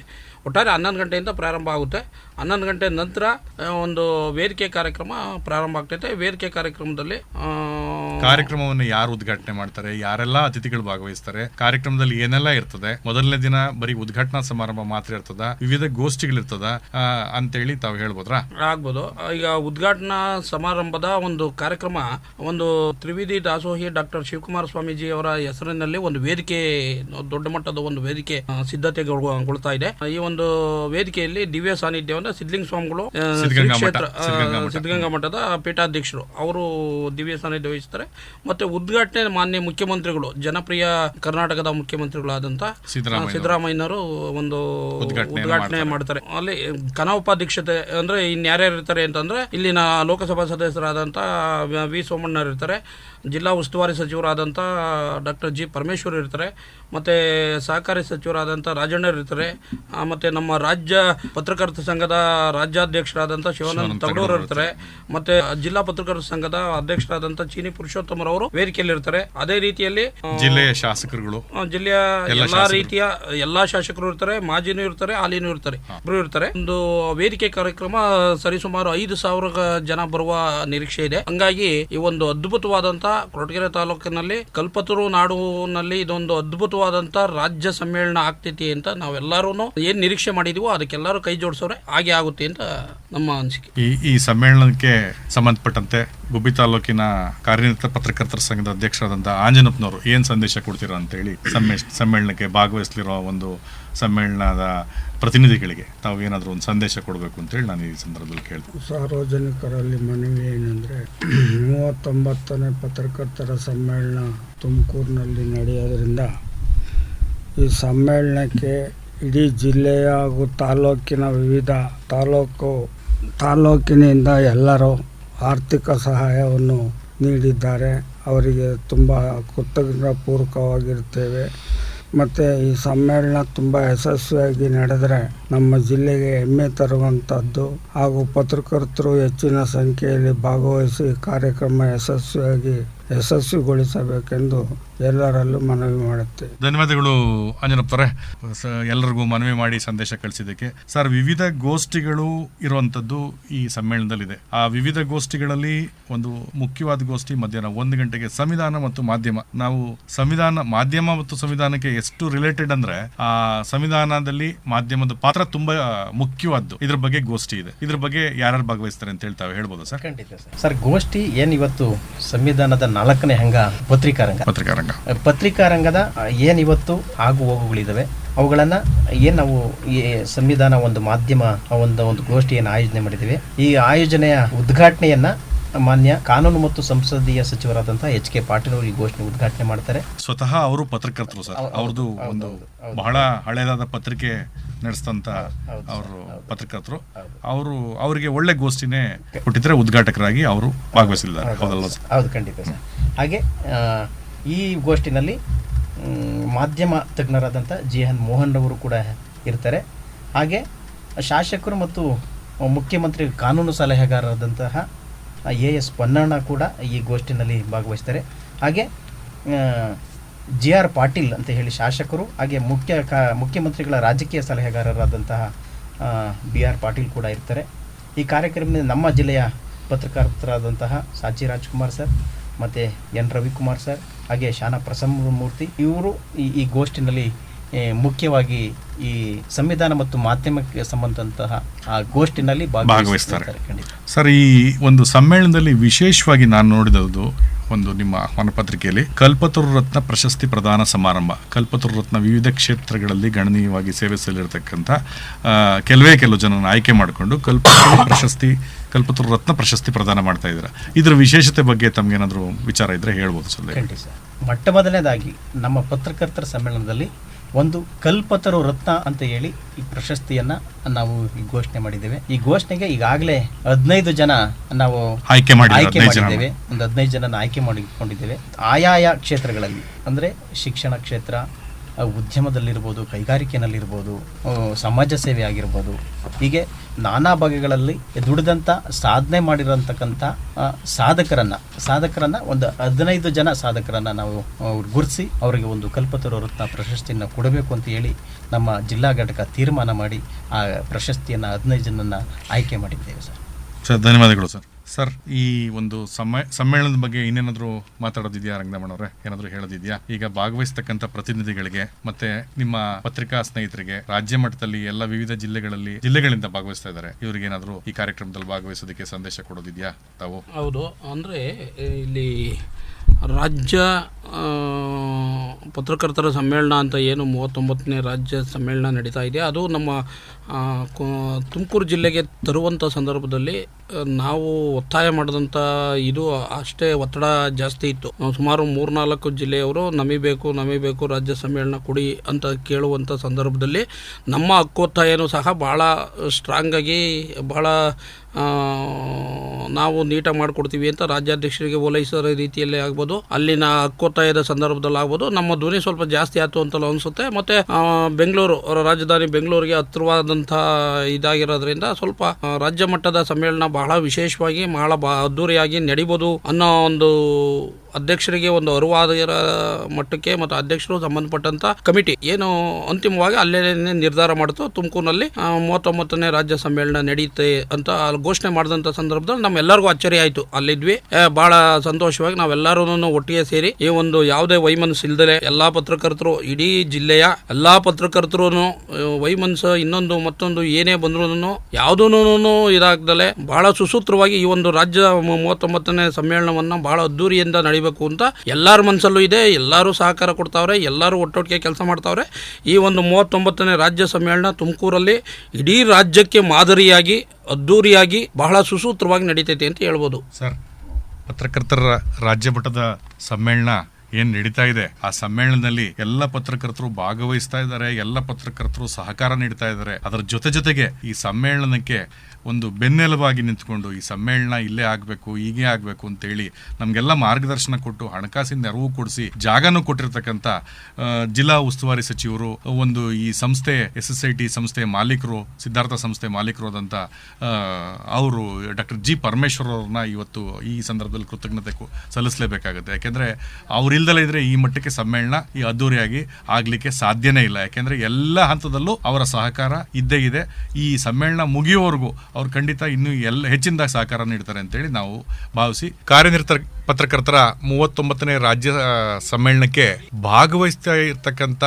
ಒಟ್ಟಾರೆ ಹನ್ನೊಂದು ಗಂಟೆಯಿಂದ ಪ್ರಾರಂಭ ಆಗುತ್ತೆ. ಹನ್ನೊಂದು ಗಂಟೆ ನಂತರ ಒಂದು ವೇದಿಕೆ ಕಾರ್ಯಕ್ರಮ ಪ್ರಾರಂಭ ಆಗ್ತೈತೆ. ವೇದಿಕೆ ಕಾರ್ಯಕ್ರಮದಲ್ಲಿ ಕಾರ್ಯಕ್ರಮವನ್ನು ಯಾರು ಉದ್ಘಾಟನೆ ಮಾಡ್ತಾರೆ ಯಾರೆಲ್ಲ ಅತಿಥಿಗಳು ಭಾಗವಹಿಸ್ತಾರೆ ಕಾರ್ಯಕ್ರಮದಲ್ಲಿ ಏನೆಲ್ಲ ಇರ್ತದೆ ಮೊದಲನೇ ದಿನ ಬರೀ ಉದ್ಘಾಟನಾ ಸಮಾರಂಭ ಮಾತ್ರ ಇರ್ತದ ವಿವಿಧ ಗೋಷ್ಠಿಗಳಿರ್ತದ ಅಂತ ಅಂತೇಳಿ ತಾವು ಹೇಳ್ಬೋದ್ರಾ? ಆಗ್ಬೋದು. ಈಗ ಉದ್ಘಾಟನಾ ಸಮಾರಂಭದ ಒಂದು ಕಾರ್ಯಕ್ರಮ ಒಂದು ತ್ರಿವಿಧಿ ದಾಸೋಹಿ ಡಾಕ್ಟರ್ ಶಿವಕುಮಾರ ಸ್ವಾಮೀಜಿ ಅವರ ಹೆಸರಿನಲ್ಲಿ ಒಂದು ವೇದಿಕೆ ದೊಡ್ಡ ಮಟ್ಟದ ಒಂದು ವೇದಿಕೆ ಸಿದ್ಧತೆ ಸಿದ್ಧತೆಗೊಳ್ತಾ ಇದೆ. ಈ ಒಂದು ವೇದಿಕೆಯಲ್ಲಿ ದಿವ್ಯ ಸಾನ್ನಿಧ್ಯವನ್ನು ಸಿದ್ಧಲಿಂಗ ಸ್ವಾಮಿಗಳು ಕ್ಷೇತ್ರ, ಸಿದ್ಧಗಂಗಾ ಮಠದ ಪೀಠಾಧ್ಯಕ್ಷರು ಅವರು ದಿವ್ಯ ಸಾನ್ನಿಧ್ಯ ವಹಿಸ್ತಾರೆ. ಮತ್ತೆ ಉದ್ಘಾಟನೆ ಮಾನ್ಯ ಮುಖ್ಯಮಂತ್ರಿಗಳು ಜನಪ್ರಿಯ ಕರ್ನಾಟಕದ ಮುಖ್ಯಮಂತ್ರಿಗಳಾದಂತ ಸಿದ್ದರಾಮಯ್ಯ ಸಿದ್ದರಾಮಯ್ಯನವರು ಒಂದು ಉದ್ಘಾಟನೆ ಮಾಡ್ತಾರೆ. ಅಲ್ಲಿ ಕನೋಪಾಧ್ಯಕ್ಷತೆ ಅಂದ್ರೆ ಇನ್ಯಾರ್ಯಾರು ಇರ್ತಾರೆ ಅಂತಂದ್ರೆ ಇಲ್ಲಿನ ಲೋಕಸಭಾ ಸದಸ್ಯರಾದಂಥ ವಿ ಸೋಮಣ್ಣರು ಇರ್ತಾರೆ ಜಿಲ್ಲಾ ಉಸ್ತುವಾರಿ ಸಚಿವರಾದಂಥ ಡಾಕ್ಟರ್ ಜಿ ಪರಮೇಶ್ವರ್ ಇರ್ತಾರೆ ಮತ್ತೆ ಸಹಕಾರಿ ಸಚಿವರಾದಂಥ ರಾಜಣ್ಣರು ಇರ್ತಾರೆ ಮತ್ತೆ ನಮ್ಮ ರಾಜ್ಯ ಪತ್ರಕರ್ತ ಸಂಘದ ರಾಜ್ಯಾಧ್ಯಕ್ಷರಾದಂಥ ಶಿವಾನಂದ ತಗಡೂರು ಇರ್ತಾರೆ ಮತ್ತೆ ಜಿಲ್ಲಾ ಪತ್ರಕರ್ತ ಸಂಘದ ಅಧ್ಯಕ್ಷರಾದಂಥ ಚೀನಿ ಪುರುಷೋತ್ತಮರವರು ವೇದಿಕೆಯಲ್ಲಿ ಇರ್ತಾರೆ ಅದೇ ರೀತಿಯಲ್ಲಿ ಜಿಲ್ಲೆಯ ಶಾಸಕರುಗಳು. ಜಿಲ್ಲೆಯ ಎಲ್ಲಾ ರೀತಿಯ ಎಲ್ಲಾ ಶಾಸಕರು ಇರ್ತಾರೆ ಮಾಜಿನೂ ಇರ್ತಾರೆ ಹಾಲಿನೂ ಇರ್ತಾರೆ. ಇಬ್ರು ಇರ್ತಾರೆ. ಒಂದು ವೇದಿಕೆ ಕಾರ್ಯಕ್ರಮ ಸರಿಸುಮಾರು ಐದು ಸಾವಿರ ಜನ ಬರುವ ನಿರೀಕ್ಷೆ ಇದೆ. ಹಂಗಾಗಿ ಈ ಒಂದು ಅದ್ಭುತವಾದಂತ ಕೊರಟಗೆರೆ ತಾಲೂಕಿನಲ್ಲಿ ಕಲ್ಪತರು ನಾಡಿನಲ್ಲಿ ಇದೊಂದು ಅದ್ಭುತವಾದಂತ ರಾಜ್ಯ ಸಮ್ಮೇಳನ ಆಗ್ತೈತಿ ಅಂತ ನಾವೆಲ್ಲರೂ ಏನ್ ನಿರೀಕ್ಷೆ ಮಾಡಿದೀವೋ ಅದಕ್ಕೆಲ್ಲರೂ ಕೈ ಜೋಡಿಸೋರೆ ಹಾಗೆ ಆಗುತ್ತೆ ಅಂತ ನಮ್ಮ ಅನಿಸಿಕೆ. ಈ ಈ ಸಮ್ಮೇಳನಕ್ಕೆ ಸಂಬಂಧಪಟ್ಟಂತೆ ಗುಬ್ಬಿ ತಾಲೂಕಿನ ಕಾರ್ಯನಿರತ ಪತ್ರಕರ್ತರ ಸಂಘದ ಅಧ್ಯಕ್ಷರಾದಂಥ ಆಂಜನಪ್ಪನವರು ಏನು ಸಂದೇಶ ಕೊಡ್ತೀರಾ ಅಂತೇಳಿ ಸಮ್ಮೇ ಸಮ್ಮೇಳನಕ್ಕೆ ಭಾಗವಹಿಸಲಿರೋ ಒಂದು ಸಮ್ಮೇಳನದ ಪ್ರತಿನಿಧಿಗಳಿಗೆ ತಾವು ಏನಾದರೂ ಒಂದು ಸಂದೇಶ ಕೊಡಬೇಕು ಅಂತೇಳಿ ನಾನು ಈ ಸಂದರ್ಭದಲ್ಲಿ ಕೇಳ್ತೀನಿ. ಸಾರ್ವಜನಿಕರಲ್ಲಿ ಮನವಿ ಏನಂದರೆ, ಮೂವತ್ತೊಂಬತ್ತನೇ ಪತ್ರಕರ್ತರ ಸಮ್ಮೇಳನ ತುಮಕೂರಿನಲ್ಲಿ ನಡೆಯೋದ್ರಿಂದ ಈ ಸಮ್ಮೇಳನಕ್ಕೆ ಇಡೀ ಜಿಲ್ಲೆಯ ಹಾಗೂ ತಾಲೂಕಿನ ವಿವಿಧ ತಾಲೂಕು, ತಾಲೂಕಿನಿಂದ ಎಲ್ಲರೂ ಆರ್ಥಿಕ ಸಹಾಯವನ್ನು ನೀಡಿದ್ದಾರೆ. ಅವರಿಗೆ ತುಂಬ ಕೃತಜ್ಞಪೂರ್ವಕವಾಗಿರ್ತೇವೆ ಮತ್ತು ಈ ಸಮ್ಮೇಳನ ತುಂಬ ಯಶಸ್ವಿಯಾಗಿ ನಡೆದರೆ ನಮ್ಮ ಜಿಲ್ಲೆಗೆ ಹೆಮ್ಮೆ ತರುವಂಥದ್ದು ಹಾಗೂ ಪತ್ರಕರ್ತರು ಹೆಚ್ಚಿನ ಸಂಖ್ಯೆಯಲ್ಲಿ ಭಾಗವಹಿಸಿ ಕಾರ್ಯಕ್ರಮ ಯಶಸ್ವಿಯಾಗಿ ಯಶಸ್ವಿಗೊಳಿಸಬೇಕೆಂದು ಎಲ್ಲರಲ್ಲೂ ಮನವಿ ಮಾಡುತ್ತೆ ಧನ್ಯವಾದಗಳು ಅಂಜನಪ್ಪರೇ. ಸ- ಎಲ್ಲರಿಗೂ ಮನವಿ ಮಾಡಿ ಸಂದೇಶ ಕಳಿಸಿದ್ದಕ್ಕೆ. ಸರ್ ವಿವಿಧ ಗೋಷ್ಠಿಗಳು ಇರುವಂತದ್ದು ಈ ಸಮ್ಮೇಳನದಲ್ಲಿದೆ. ಆ ವಿವಿಧ ಗೋಷ್ಠಿಗಳಲ್ಲಿ ಒಂದು ಮುಖ್ಯವಾದ ಗೋಷ್ಠಿ ಮಧ್ಯಾಹ್ನ ಒಂದು ಗಂಟೆಗೆ ಸಂವಿಧಾನ ಮತ್ತು ಮಾಧ್ಯಮ. ನಾವು ಸಂವಿಧಾನ ಮಾಧ್ಯಮ ಮತ್ತು ಸಂವಿಧಾನಕ್ಕೆ ಎಷ್ಟು ರಿಲೇಟೆಡ್ ಅಂದ್ರೆ ಆ ಸಂವಿಧಾನದಲ್ಲಿ ಮಾಧ್ಯಮದ ಪಾತ್ರ ತುಂಬಾ ಮುಖ್ಯವಾದ್ದು. ಇದ್ರ ಬಗ್ಗೆ ಗೋಷ್ಠಿ ಇದೆ. ಇದ್ರ ಬಗ್ಗೆ ಯಾರ್ಯಾರು ಭಾಗವಹಿಸ್ತಾರೆ ಅಂತ ಹೇಳ್ತಾವೆ ಹೇಳ್ಬೋದು ಸರ್? ಖಂಡಿತ ಸರ್. ಸರ್ ಗೋಷ್ಠಿ ಏನ್ ಇವತ್ತು ಸಂವಿಧಾನದ ನಾಲ್ಕನೇ ಹಂಗ ಪತ್ರಿಕಾರಂಗ. ಪತ್ರಿಕಾರಂಗ. ಪತ್ರಿಕಾರಂಗದ ಏನ್ ಇವತ್ತು ಆಗು ಹೋಗುಗಳಿದಾವೆ ಅವುಗಳನ್ನ ಏನ್ ನಾವು ಈ ಸಂವಿಧಾನ ಒಂದು ಮಾಧ್ಯಮ ಒಂದು ಒಂದು ಗೋಷ್ಠಿಯನ್ನು ಆಯೋಜನೆ ಮಾಡಿದ್ದೀವಿ ಈ ಆಯೋಜನೆಯ ಉದ್ಘಾಟನೆಯನ್ನ ಮಾನ್ಯ ಕಾನೂನು ಮತ್ತು ಸಂಸದೀಯ ಸಚಿವರಾದಂತಹ ಎಚ್ ಕೆ ಪಾಟೀಲ್ ಅವರು ಈ ಘೋಷಣೆ ಉದ್ಘಾಟನೆ ಮಾಡ್ತಾರೆ. ಸ್ವತಃ ಅವರು ಪತ್ರಕರ್ತರು ಸರ್. ಅವ್ರದ್ದು ಒಂದು ಬಹಳ ಹಳೆಯದಾದ ಪತ್ರಿಕೆ ನಡೆಸಿದಂತ ಅವರು. ಪತ್ರಕರ್ತರು. ಅವರು ಅವರಿಗೆ ಒಳ್ಳೆ ಗೋಷ್ಠಿನೇ ಕೊಟ್ಟಿದ್ರೆ ಉದ್ಘಾಟಕರಾಗಿ ಅವರು ಭಾಗವಹಿಸಿದ್ದಾರೆ. ಹೌದಲ್ವ ಸರ್? ಹೌದು ಖಂಡಿತ ಸರ್. ಹಾಗೆ ಈ ಗೋಷ್ಠಿನಲ್ಲಿ ಮಾಧ್ಯಮ ತಜ್ಞರಾದಂಥ ಜಿ ಎನ್ ಮೋಹನ್ ಅವರು ಕೂಡ ಇರ್ತಾರೆ. ಹಾಗೆ ಶಾಸಕರು ಮತ್ತು ಮುಖ್ಯಮಂತ್ರಿ ಕಾನೂನು ಸಲಹೆಗಾರರಾದಂತಹ ಎ ಎಸ್ ಪೊನ್ನಣ್ಣ ಕೂಡ ಈ ಗೋಷ್ಠಿನಲ್ಲಿ ಭಾಗವಹಿಸ್ತಾರೆ. ಹಾಗೆ ಜಿ ಆರ್ ಪಾಟೀಲ್ ಅಂತ ಹೇಳಿ ಶಾಸಕರು, ಹಾಗೆ ಮುಖ್ಯ ಕಾ, ಮುಖ್ಯಮಂತ್ರಿಗಳ ರಾಜಕೀಯ ಸಲಹೆಗಾರರಾದಂತಹ ಬಿ ಆರ್ ಪಾಟೀಲ್ ಕೂಡ ಇರ್ತಾರೆ. ಈ ಕಾರ್ಯಕ್ರಮದಲ್ಲಿ ನಮ್ಮ ಜಿಲ್ಲೆಯ ಪತ್ರಕರ್ತರಾದಂತಹ ಸಾಚಿ ರಾಜ್ಕುಮಾರ್ ಸರ್, ಮತ್ತು ಎನ್ ರವಿಕುಮಾರ್ ಸರ್, ಹಾಗೆ ಶಾನಾ ಪ್ರಸನ್ನಮೂರ್ತಿ ಇವರು ಈ ಈ ಗೋಷ್ಠಿನಲ್ಲಿ ಮುಖ್ಯವಾಗಿ ಈ ಸಂವಿಧಾನ ಮತ್ತು ಮಾಧ್ಯಮಕ್ಕೆ ಸಂಬಂಧಂತಹ ಆ ಗೋಷ್ಠಿನಲ್ಲಿ ಭಾಗವಹಿಸ್ತಾರೆ. ಸರ್ ಈ ಒಂದು ಸಮ್ಮೇಳನದಲ್ಲಿ ವಿಶೇಷವಾಗಿ ನಾನು ನೋಡಿದದ್ದು ಒಂದು ನಿಮ್ಮ ಆಹ್ವಾನ ಪತ್ರಿಕೆಯಲ್ಲಿ ಕಲ್ಪತರು ರತ್ನ ಪ್ರಶಸ್ತಿ ಪ್ರದಾನ ಸಮಾರಂಭ. ಕಲ್ಪತರು ರತ್ನ ವಿವಿಧ ಕ್ಷೇತ್ರಗಳಲ್ಲಿ ಗಣನೀಯವಾಗಿ ಸೇವೆ ಸಲ್ಲಿರತಕ್ಕಂಥ ಕೆಲವೇ ಕೆಲವು ಜನರನ್ನು ಆಯ್ಕೆ ಮಾಡಿಕೊಂಡು ಕಲ್ಪತರು ಪ್ರಶಸ್ತಿ ಕಲ್ಪತರು ರತ್ನ ಪ್ರಶಸ್ತಿ ಪ್ರದಾನ ಮಾಡ್ತಾ ಇದ್ದಾರೆ? ಇದರ ವಿಶೇಷತೆ ಬಗ್ಗೆ ತಮ್ಗೇನಾದರೂ ವಿಚಾರ ಇದ್ರೆ ಹೇಳ್ಬೋದು. ಸರ್. ಮೊಟ್ಟ ಮೊದಲನೇದಾಗಿ ನಮ್ಮ ಪತ್ರಕರ್ತರ ಸಮ್ಮೇಳನದಲ್ಲಿ ಒಂದು ಕಲ್ಪತರು ರತ್ನ ಅಂತ ಹೇಳಿ ಈ ಪ್ರಶಸ್ತಿಯನ್ನ ನಾವು ಘೋಷಣೆ ಮಾಡಿದ್ದೇವೆ. ಈ ಘೋಷಣೆಗೆ ಈಗಾಗಲೇ ಹದಿನೈದು ಜನ ನಾವು ಆಯ್ಕೆ ಆಯ್ಕೆ ಮಾಡಿದ್ದೇವೆ. ಒಂದು ಹದಿನೈದು ಜನ ಆಯ್ಕೆ ಮಾಡಿಕೊಂಡಿದ್ದೇವೆ. ಆಯಾಯ ಕ್ಷೇತ್ರಗಳಲ್ಲಿ ಅಂದ್ರೆ ಶಿಕ್ಷಣ ಕ್ಷೇತ್ರ ಉದ್ಯಮದಲ್ಲಿರ್ಬೋದು ಕೈಗಾರಿಕೆಯಲ್ಲಿರ್ಬೋದು ಸಮಾಜ ಸೇವೆ ಆಗಿರ್ಬೋದು, ಹೀಗೆ ನಾನಾ ಬಗೆಗಳಲ್ಲಿ ದುಡಿದಂಥ ಸಾಧನೆ ಮಾಡಿರೋಂತಕ್ಕಂಥ ಸಾಧಕರನ್ನು ಸಾಧಕರನ್ನು ಒಂದು ಹದಿನೈದು ಜನ ಸಾಧಕರನ್ನು ನಾವು ಗುರುತಿಸಿ ಅವರಿಗೆ ಒಂದು ಕಲ್ಪತರು ರತ್ನ ಪ್ರಶಸ್ತಿಯನ್ನು ಕೊಡಬೇಕು ಅಂತ ಹೇಳಿ ನಮ್ಮ ಜಿಲ್ಲಾ ಘಟಕ ತೀರ್ಮಾನ ಮಾಡಿ ಆ ಪ್ರಶಸ್ತಿಯನ್ನು ಹದಿನೈದು ಜನನ ಆಯ್ಕೆ ಮಾಡಿದ್ದೇವೆ ಸರ್. ಸರ್, ಧನ್ಯವಾದಗಳು ಸರ್. ಸರ್, ಈ ಒಂದು ಸಮ್ಮ ಸಮ್ಮೇಳನದ ಬಗ್ಗೆ ಇನ್ನೇನಾದರೂ ಮಾತಾಡೋದಿದೆಯಾ ರಂಗನಮ್ಮನವ್ರೆ ಏನಾದರೂ ಹೇಳೋದಿದೆಯಾ? ಈಗ ಭಾಗವಹಿಸ್ತಕ್ಕಂಥ ಪ್ರತಿನಿಧಿಗಳಿಗೆ ಮತ್ತೆ ನಿಮ್ಮ ಪತ್ರಿಕಾ ಸ್ನೇಹಿತರಿಗೆ ರಾಜ್ಯ ಮಟ್ಟದಲ್ಲಿ ಎಲ್ಲ ವಿವಿಧ ಜಿಲ್ಲೆಗಳಲ್ಲಿ, ಜಿಲ್ಲೆಗಳಿಂದ ಭಾಗವಹಿಸ್ತಾ ಇದ್ದಾರೆ. ಇವರಿಗೆ ಏನಾದರೂ ಈ ಕಾರ್ಯಕ್ರಮದಲ್ಲಿ ಭಾಗವಹಿಸೋದಕ್ಕೆ ಸಂದೇಶ ಕೊಡೋದಿದೆಯಾ ತಾವು? ಹೌದು. ಅಂದರೆ ಇಲ್ಲಿ ರಾಜ್ಯ ಪತ್ರಕರ್ತರ ಸಮ್ಮೇಳನ ಅಂತ ಏನು ಮೂವತ್ತೊಂಬತ್ತನೇ ರಾಜ್ಯ ಸಮ್ಮೇಳನ ನಡೀತಾ ಇದೆ. ಅದು ನಮ್ಮ ತುಮಕೂರು ಜಿಲ್ಲೆಗೆ ತರುವಂಥ ಸಂದರ್ಭದಲ್ಲಿ ನಾವು ಒತ್ತಾಯ ಮಾಡಿದಂಥ ಇದು ಅಷ್ಟೇ ಒತ್ತಡ ಜಾಸ್ತಿ ಇತ್ತು. ಸುಮಾರು ಸುಮಾರು ಮೂರ್ನಾಲ್ಕು ಜಿಲ್ಲೆಯವರು ನಮಿಬೇಕು ನಮಿಬೇಕು ರಾಜ್ಯ ಸಮ್ಮೇಳನ ಕೊಡಿ ಅಂತ ಕೇಳುವಂಥ ಸಂದರ್ಭದಲ್ಲಿ ನಮ್ಮ ಹಕ್ಕೊತ್ತಾಯನೂ ಸಹ ಭಾಳ ಸ್ಟ್ರಾಂಗಾಗಿ ಭಾಳ ನಾವು ನೀಟ ಮಾಡಿಕೊಡ್ತೀವಿ ಅಂತ ರಾಜ್ಯಾಧ್ಯಕ್ಷರಿಗೆ ಓಲೈಸೋ ರೀತಿಯಲ್ಲಿ ಆಗ್ಬೋದು. ಅಲ್ಲಿನ ಹಕ್ಕೊತ್ತಾಯದ ಸಂದರ್ಭದಲ್ಲಿ ಆಗ್ಬೋದು. ನಮ್ಮ ಧ್ವನಿ ಸ್ವಲ್ಪ ಜಾಸ್ತಿ ಆಯ್ತು ಅಂತಲೂ ಅನಿಸುತ್ತೆ. ಮತ್ತು ಬೆಂಗಳೂರು, ರಾಜಧಾನಿ ಬೆಂಗಳೂರಿಗೆ ಹತ್ತಿರವಾದಂಥ ಇದಾಗಿರೋದ್ರಿಂದ ಸ್ವಲ್ಪ ರಾಜ್ಯ ಮಟ್ಟದ ಸಮ್ಮೇಳನ ಬಹಳ ವಿಶೇಷವಾಗಿ, ಬಹಳ ಅದ್ದೂರಿಯಾಗಿ ನಡಿಬೋದು ಅನ್ನೋ ಒಂದು ಅಧ್ಯಕ್ಷರಿಗೆ ಒಂದು ಅರಿವಾದ ಮಟ್ಟಕ್ಕೆ ಮತ್ತು ಅಧ್ಯಕ್ಷರು ಸಂಬಂಧಪಟ್ಟಂತ ಕಮಿಟಿ ಏನು ಅಂತಿಮವಾಗಿ ಅಲ್ಲೇ ನಿರ್ಧಾರ ಮಾಡಿತು ತುಮಕೂರಿನಲ್ಲಿ ಮೂವತ್ತೊಂಬತ್ತನೇ ರಾಜ್ಯ ಸಮ್ಮೇಳನ ನಡೆಯುತ್ತೆ ಅಂತ ಘೋಷಣೆ ಮಾಡಿದಂತ ಸಂದರ್ಭದಲ್ಲಿ ನಮ್ಮೆಲ್ಲರಿಗೂ ಅಚ್ಚರಿ ಆಯಿತು. ಅಲ್ಲಿದ್ವಿ. ಬಹಳ ಸಂತೋಷವಾಗಿ ನಾವೆಲ್ಲರೂ ಒಟ್ಟಿಗೆ ಸೇರಿ ಈ ಒಂದು ಯಾವುದೇ ವೈಮನಸ್ ಇಲ್ದಲೆ ಎಲ್ಲಾ ಪತ್ರಕರ್ತರು, ಇಡೀ ಜಿಲ್ಲೆಯ ಎಲ್ಲಾ ಪತ್ರಕರ್ತರು ವೈಮನ್ಸ್ ಇನ್ನೊಂದು ಮತ್ತೊಂದು ಏನೇ ಬಂದ್ರು ಯಾವುದೂ ಇದಾಗ್ದಲೆ ಬಹಳ ಸುಸೂತ್ರವಾಗಿ ಈ ಒಂದು ರಾಜ್ಯ ಮೂವತ್ತೊಂಬತ್ತನೇ ಸಮ್ಮೇಳನವನ್ನ ಬಹಳ ಅದ್ದೂರಿಯಿಂದ ನಡಿಬೇಕು ಅಂತ ಎಲ್ಲರ ಮನಸ್ಸಲ್ಲೂ ಇದೆ, ಎಲ್ಲರೂ ಸಹಕಾರ ಕೊಡ್ತಾವ್ರೆ, ಎಲ್ಲರೂ ಒಟ್ಟೊಟ್ಟಿಗೆ ಕೆಲಸ ಮಾಡ್ತಾವ್ರೆ. ಈ ಒಂದು ಮೂವತ್ತೊಂಬತ್ತನೇ ರಾಜ್ಯ ಸಮ್ಮೇಳನ ತುಮಕೂರಲ್ಲಿ ಇಡೀ ರಾಜ್ಯಕ್ಕೆ ಮಾದರಿಯಾಗಿ, ಅದ್ದೂರಿಯಾಗಿ ಬಹಳ ಸುಸೂತ್ರವಾಗಿ ನಡೀತೈತೆ ಅಂತ ಹೇಳ್ಬೋದು. ಸರ್, ಪತ್ರಕರ್ತರ ರಾಜ್ಯ ಮಟ್ಟದ ಸಮ್ಮೇಳನ ಏನ್ ನಡೀತಾ ಇದೆ? ಆ ಸಮ್ಮೇಳನದಲ್ಲಿ ಎಲ್ಲ ಪತ್ರಕರ್ತರು ಭಾಗವಹಿಸ್ತಾ ಇದ್ದಾರೆ, ಎಲ್ಲ ಪತ್ರಕರ್ತರು ಸಹಕಾರ ನೀಡ್ತಾ ಇದ್ದಾರೆ. ಅದರ ಜೊತೆ ಜೊತೆಗೆ ಈ ಸಮ್ಮೇಳನಕ್ಕೆ ಒಂದು ಬೆನ್ನೆಲುಬಾಗಿ ನಿಂತ್ಕೊಂಡು, ಈ ಸಮ್ಮೇಳನ ಇಲ್ಲೇ ಆಗಬೇಕು, ಹೀಗೆ ಆಗಬೇಕು ಅಂತೇಳಿ ನಮಗೆಲ್ಲ ಮಾರ್ಗದರ್ಶನ ಕೊಟ್ಟು, ಹಣಕಾಸಿನ ನೆರವು ಕೊಡಿಸಿ, ಜಾಗನೂ ಕೊಟ್ಟಿರ್ತಕ್ಕಂಥ ಜಿಲ್ಲಾ ಉಸ್ತುವಾರಿ ಸಚಿವರು, ಒಂದು ಈ ಸಂಸ್ಥೆ, ಎಸ್ ಎಸ್ ಐ ಟಿ ಸಂಸ್ಥೆ ಮಾಲೀಕರು, ಸಿದ್ಧಾರ್ಥ ಸಂಸ್ಥೆ ಮಾಲೀಕರು ಆದಂಥ ಅವರು, ಡಾಕ್ಟರ್ ಜಿ ಪರಮೇಶ್ವರ್ ಅವ್ರನ್ನ ಇವತ್ತು ಈ ಸಂದರ್ಭದಲ್ಲಿ ಕೃತಜ್ಞತೆ ಸಲ್ಲಿಸಲೇಬೇಕಾಗುತ್ತೆ. ಯಾಕೆಂದರೆ, ಅವರಿಲ್ದಲೇ ಇದ್ದರೆ ಈ ಮಟ್ಟಕ್ಕೆ ಸಮ್ಮೇಳನ ಈ ಅದ್ದೂರಿಯಾಗಿ ಆಗಲಿಕ್ಕೆ ಸಾಧ್ಯನೇ ಇಲ್ಲ. ಯಾಕೆಂದರೆ, ಎಲ್ಲ ಹಂತದಲ್ಲೂ ಅವರ ಸಹಕಾರ ಇದ್ದೇ ಇದೆ. ಈ ಸಮ್ಮೇಳನ ಮುಗಿಯುವವರೆಗೂ ಅವ್ರು ಖಂಡಿತ ಇನ್ನೂ ಎಲ್ಲ ಹೆಚ್ಚಿನದಾಗಿ ಸಹಕಾರ ನೀಡ್ತಾರೆ ಅಂತೇಳಿ ನಾವು ಭಾವಿಸಿ ಕಾರ್ಯನಿರತ ಪತ್ರಕರ್ತರ ಮೂವತ್ತೊಂಬತ್ತನೇ ರಾಜ್ಯ ಸಮ್ಮೇಳನಕ್ಕೆ ಭಾಗವಹಿಸ್ತಾ ಇರ್ತಕ್ಕಂಥ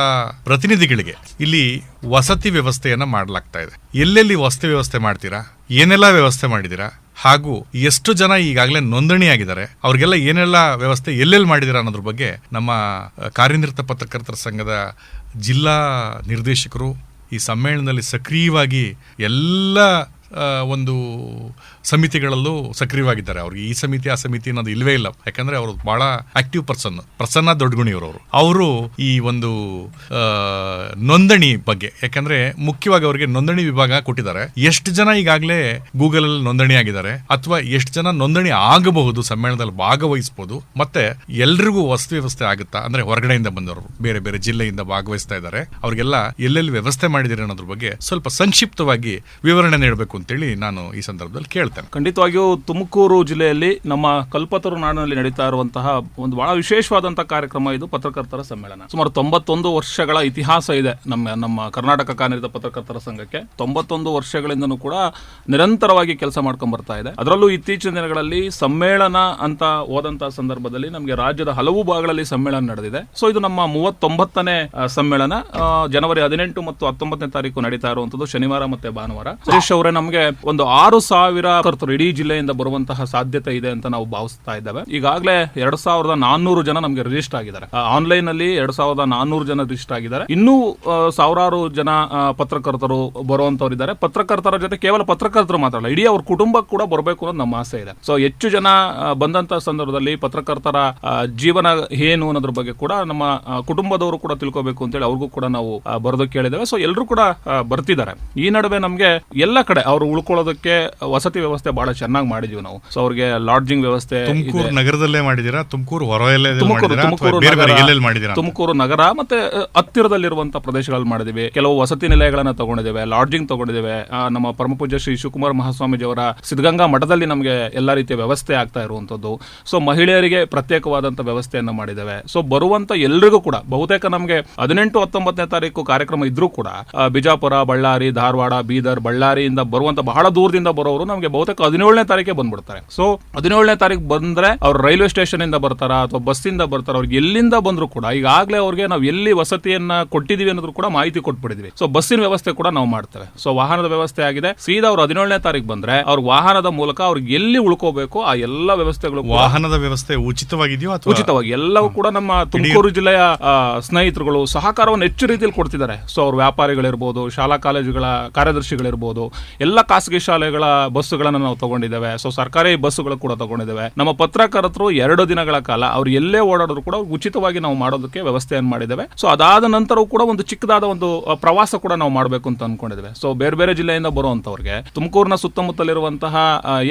ಪ್ರತಿನಿಧಿಗಳಿಗೆ ಇಲ್ಲಿ ವಸತಿ ವ್ಯವಸ್ಥೆಯನ್ನು ಮಾಡಲಾಗ್ತಾ ಇದೆ. ಎಲ್ಲೆಲ್ಲಿ ವಸತಿ ವ್ಯವಸ್ಥೆ ಮಾಡ್ತೀರಾ? ಏನೆಲ್ಲ ವ್ಯವಸ್ಥೆ ಮಾಡಿದ್ದೀರಾ? ಹಾಗೂ ಎಷ್ಟು ಜನ ಈಗಾಗಲೇ ನೋಂದಣಿಯಾಗಿದ್ದಾರೆ? ಅವ್ರಿಗೆಲ್ಲ ಏನೆಲ್ಲ ವ್ಯವಸ್ಥೆ ಎಲ್ಲೆಲ್ಲಿ ಮಾಡಿದಿರ ಅನ್ನೋದ್ರ ಬಗ್ಗೆ ನಮ್ಮ ಕಾರ್ಯನಿರತ ಪತ್ರಕರ್ತರ ಸಂಘದ ಜಿಲ್ಲಾ ನಿರ್ದೇಶಕರು ಈ ಸಮ್ಮೇಳನದಲ್ಲಿ ಸಕ್ರಿಯವಾಗಿ ಎಲ್ಲ ಒಂದು ಸಮಿತಿಗಳಲ್ಲೂ ಸಕ್ರಿಯವಾಗಿದ್ದಾರೆ. ಅವ್ರಿಗೆ ಈ ಸಮಿತಿ, ಆ ಸಮಿತಿ ಅನ್ನೋದು ಇಲ್ವೇ ಇಲ್ಲ. ಯಾಕಂದ್ರೆ ಅವರು ಬಹಳ ಆಕ್ಟಿವ್ ಪರ್ಸನ್ ಪ್ರಸನ್ನ ದೊಡ್ಡಗುಣಿಯವರು ಅವರು. ಈ ಒಂದು ನೋಂದಣಿ ಬಗ್ಗೆ, ಯಾಕಂದ್ರೆ ಮುಖ್ಯವಾಗಿ ಅವರಿಗೆ ನೋಂದಣಿ ವಿಭಾಗ ಕೊಟ್ಟಿದ್ದಾರೆ. ಎಷ್ಟು ಜನ ಈಗಾಗಲೇ ಗೂಗಲ್ ಅಲ್ಲಿ ನೋಂದಣಿ ಆಗಿದ್ದಾರೆ, ಅಥವಾ ಎಷ್ಟು ಜನ ನೋಂದಣಿ ಆಗಬಹುದು, ಸಮ್ಮೇಳನದಲ್ಲಿ ಭಾಗವಹಿಸಬಹುದು ಮತ್ತೆ ಎಲ್ರಿಗೂ ವಸ್ತು ವ್ಯವಸ್ಥೆ ಆಗುತ್ತಾ? ಅಂದ್ರೆ ಹೊರಗಡೆಯಿಂದ ಬಂದವರು, ಬೇರೆ ಬೇರೆ ಜಿಲ್ಲೆಯಿಂದ ಭಾಗವಹಿಸ್ತಾ ಇದ್ದಾರೆ. ಅವರಿಗೆಲ್ಲ ಎಲ್ಲೆಲ್ಲಿ ವ್ಯವಸ್ಥೆ ಮಾಡಿದಿರಿ ಅನ್ನೋದ್ರ ಬಗ್ಗೆ ಸ್ವಲ್ಪ ಸಂಕ್ಷಿಪ್ತವಾಗಿ ವಿವರಣೆ ನೀಡಬೇಕು ಅಂತೇಳಿ ನಾನು ಈ ಸಂದರ್ಭದಲ್ಲಿ ಕೇಳ್ತೇನೆ ಖಂಡಿತವಾಗಿಯೂ ತುಮಕೂರು ಜಿಲ್ಲೆಯಲ್ಲಿ ನಮ್ಮ ಕಲ್ಪತರು ನಾಡಿನಲ್ಲಿ ನಡೀತಾ ಇರುವಂತಹ ಒಂದು ಬಹಳ ವಿಶೇಷವಾದಂತಹ ಕಾರ್ಯಕ್ರಮ ಇದು, ಪತ್ರಕರ್ತರ ಸಮ್ಮೇಳನ. ಸುಮಾರು ತೊಂಬತ್ತೊಂದು ವರ್ಷಗಳ ಇತಿಹಾಸ ಇದೆ ನಮ್ಮ ನಮ್ಮ ಕರ್ನಾಟಕ ಕಾರ್ಯನಿರತ ಪತ್ರಕರ್ತರ ಸಂಘಕ್ಕೆ. ತೊಂಬತ್ತೊಂದು ವರ್ಷಗಳಿಂದನೂ ಕೂಡ ನಿರಂತರವಾಗಿ ಕೆಲಸ ಮಾಡ್ಕೊಂಡ್ ಬರ್ತಾ ಇದೆ. ಅದರಲ್ಲೂ ಇತ್ತೀಚಿನ ದಿನಗಳಲ್ಲಿ ಸಮ್ಮೇಳನ ಅಂತ ಹೋದಂತಹ ಸಂದರ್ಭದಲ್ಲಿ ನಮಗೆ ರಾಜ್ಯದ ಹಲವು ಭಾಗಗಳಲ್ಲಿ ಸಮ್ಮೇಳನ ನಡೆದಿದೆ. ಸೊ, ಇದು ನಮ್ಮ ಮೂವತ್ತೊಂಬತ್ತನೇ ಸಮ್ಮೇಳನ. ಜನವರಿ ಹದಿನೆಂಟು ಮತ್ತು ಹತ್ತೊಂಬತ್ತನೇ ತಾರೀಕು ನಡೀತಾ ಇರುವಂತದ್ದು ಶನಿವಾರ ಮತ್ತೆ ಭಾನುವಾರ. ಸುರೇಶ್ ಅವರೇ, ನಮಗೆ ಒಂದು ಆರು ಸಾವಿರ ಕರ್ತರು ಇಡೀ ಜಿಲ್ಲೆಯಿಂದ ಬರುವಂತಹ ಸಾಧ್ಯತೆ ಇದೆ ಅಂತ ನಾವು ಭಾವಿಸ್ತಾ ಇದ್ದೇವೆ. ಈಗಾಗಲೇ ಎರಡ್ ಸಾವಿರದ ನಾನ್ನೂರು ಜನ ನಮಗೆ ರಿಜಿಸ್ಟರ್ ಆಗಿದ್ದಾರೆ. ಆನ್ಲೈನ್ ಅಲ್ಲಿ ಎರಡ್ ಸಾವಿರದ ನಾನ್ನೂರು ಜನ ರಿಜಿಸ್ಟರ್ ಆಗಿದ್ದಾರೆ. ಇನ್ನೂ ಸಾವಿರಾರು ಜನ ಪತ್ರಕರ್ತರು ಬರುವಂತವ್ರು ಇದ್ದಾರೆ ಪತ್ರಕರ್ತರ ಜೊತೆ ಕೇವಲ ಪತ್ರಕರ್ತರು ಮಾತ್ರ ಅಲ್ಲ, ಇಡೀ ಅವ್ರ ಕುಟುಂಬ ಕೂಡ ಬರಬೇಕು ಅನ್ನೋದು ನಮ್ಮ ಆಸೆ ಇದೆ. ಸೊ ಹೆಚ್ಚು ಜನ ಬಂದಂತ ಸಂದರ್ಭದಲ್ಲಿ ಪತ್ರಕರ್ತರ ಜೀವನ ಏನು ಅನ್ನೋದ್ರ ಬಗ್ಗೆ ಕೂಡ ನಮ್ಮ ಕುಟುಂಬದವರು ಕೂಡ ತಿಳ್ಕೋಬೇಕು ಅಂತೇಳಿ ಅವ್ರಿಗೂ ಕೂಡ ನಾವು ಬರೆದು ಕೇಳಿದ್ದೇವೆ. ಸೊ ಎಲ್ಲರೂ ಕೂಡ ಬರ್ತಿದ್ದಾರೆ. ಈ ನಡುವೆ ನಮಗೆ ಎಲ್ಲ ಕಡೆ ಅವರು ಉಳ್ಕೊಳ್ಳೋದಕ್ಕೆ ವಸತಿ ವ್ಯವಸ್ಥೆ ಬಹಳ ಚೆನ್ನಾಗಿ ಮಾಡಿದೀವಿ ನಾವು. ಸೊ ಅವ್ರಿಗೆ ಲಾಡ್ಜಿಂಗ್ ವ್ಯವಸ್ಥೆ. ತುಮಕೂರು ನಗರದಲ್ಲೇ ಮಾಡಿದೀರಾ? ತುಮಕೂರು ಹೊರವಲ್ಲೇ ತುಮಕೂರು ತುಮಕೂರು ನಗರ, ಎಲ್ಲೆಲ್ಲಿ ತುಮಕೂರು ನಗರ ಮತ್ತೆ ಹತ್ತಿರದಲ್ಲಿರುವಂತಹ ಪ್ರದೇಶಗಳಲ್ಲಿ ಮಾಡಿದೀವಿ. ಕೆಲವು ವಸತಿ ನಿಲಯಗಳನ್ನ ತಗೊಂಡಿದ್ದೇವೆ ಲಾಡ್ಜಿಂಗ್ ತಗೊಂಡಿದ್ದೇವೆ. ನಮ್ಮ ಪರಮಪೂಜ್ಯ ಶ್ರೀ ಶಿವಕುಮಾರ್ ಮಹಾಸ್ವಾಮೀಜಿಯವರ ಸಿದ್ಧಗಂಗಾ ಮಠದಲ್ಲಿ ನಮಗೆ ಎಲ್ಲಾ ರೀತಿಯ ವ್ಯವಸ್ಥೆ ಆಗ್ತಾ ಇರುವಂತದ್ದು ಸೊ ಮಹಿಳೆಯರಿಗೆ ಪ್ರತ್ಯೇಕವಾದಂತ ವ್ಯವಸ್ಥೆಯನ್ನು ಮಾಡಿದ್ದೇವೆ. ಸೊ ಬರುವಂತ ಎಲ್ರಿಗೂ ಕೂಡ ಬಹುತೇಕ ನಮಗೆ ಹದಿನೆಂಟು ಹತ್ತೊಂಬತ್ತನೇ ತಾರೀಕು ಕಾರ್ಯಕ್ರಮ ಇದ್ರೂ ಕೂಡ ಬಿಜಾಪುರ ಬಳ್ಳಾರಿ ಧಾರವಾಡ ಬೀದರ್ ಬಳ್ಳಾರಿಯಿಂದ ಬರುವಂತ ಬಹಳ ದೂರದಿಂದ ಬರೋರು ನಮಗೆ ಬಹುತೇಕ ಹದಿನೇಳನೇ ತಾರೀಕೆ ಬಂದ್ಬಿಡ್ತಾರೆ. ಸೊ ಹದಿನೇಳನೇ ತಾರೀಕು ಬಂದ್ರೆ ಅವ್ರು ರೈಲ್ವೆ ಸ್ಟೇಷನ್ ಇಂದ ಬರ್ತಾರ ಅಥವಾ ಬಸ್ ಇಂದ ಬರ್ತಾರ ಅವ್ರಿಗೆ ಎಲ್ಲಿಂದ ಬಂದ್ರು ಕೂಡ ಈಗಾಗಲೇ ಅವ್ರಿಗೆ ನಾವು ಎಲ್ಲಿ ವಸತಿಯನ್ನ ಕೊಟ್ಟಿದೀವಿ ಅನ್ನೋದ್ರೂ ಕೂಡ ಮಾಹಿತಿ ಕೊಟ್ಬಿಡಿದ್ವಿ ಸೊ ಬಸ್ಸಿನ ವ್ಯವಸ್ಥೆ ಕೂಡ ನಾವು ಮಾಡ್ತೇವೆ. ಸೊ ವಾಹನದ ವ್ಯವಸ್ಥೆ ಆಗಿದೆ. ಸೀದಾ ಅವ್ರು ಹದಿನೇಳನೇ ತಾರೀಕು ಬಂದ್ರೆ ಅವ್ರ ವಾಹನದ ಮೂಲಕ ಅವ್ರಿಗೆ ಎಲ್ಲಿ ಉಳ್ಕೋಬೇಕು ಆ ಎಲ್ಲ ವ್ಯವಸ್ಥೆಗಳು ವಾಹನದ ವ್ಯವಸ್ಥೆ ಉಚಿತವಾಗಿದೆಯೋ ಅಥವಾ ಉಚಿತವಾಗಿ ಎಲ್ಲವೂ ಕೂಡ ನಮ್ಮ ತುಮಕೂರು ಜಿಲ್ಲೆಯ ಸ್ನೇಹಿತರುಗಳು ಸಹಕಾರವನ್ನು ಹೆಚ್ಚು ರೀತಿಯಲ್ಲಿ ಕೊಡ್ತಿದ್ದಾರೆ. ಸೊ ಅವ್ರ ವ್ಯಾಪಾರಿಗಳಿರ್ಬೋದು ಶಾಲಾ ಕಾಲೇಜುಗಳ ಕಾರ್ಯದರ್ಶಿಗಳಿರ್ಬೋದು ಎಲ್ಲ ಖಾಸಗಿ ಶಾಲೆಗಳ ಬಸ್ಸುಗಳನ್ನು ನಾವು ತಗೊಂಡಿದ್ದೇವೆ. ಸೊ ಸರ್ಕಾರಿ ಬಸ್ಸುಗಳು ಕೂಡ ತಗೊಂಡಿದ್ದೇವೆ. ನಮ್ಮ ಪತ್ರಕರ್ತರು ಎರಡು ದಿನಗಳ ಕಾಲ ಅವ್ರು ಎಲ್ಲೇ ಓಡಾಡಿದ್ರು ಕೂಡ ಉಚಿತವಾಗಿ ನಾವು ಮಾಡೋದಕ್ಕೆ ವ್ಯವಸ್ಥೆಯನ್ನು ಮಾಡಿದ್ದೇವೆ. ಸೊ ಅದಾದ ನಂತರವೂ ಕೂಡ ಒಂದು ಚಿಕ್ಕದಾದ ಒಂದು ಪ್ರವಾಸ ಕೂಡ ನಾವು ಮಾಡಬೇಕು ಅಂತ ಅನ್ಕೊಂಡಿದ್ದೇವೆ. ಸೊ ಬೇರೆ ಬೇರೆ ಜಿಲ್ಲೆಯಿಂದ ಬರುವಂತವ್ರಿಗೆ ತುಮಕೂರಿನ ಸುತ್ತಮುತ್ತಲಿರುವಂತಹ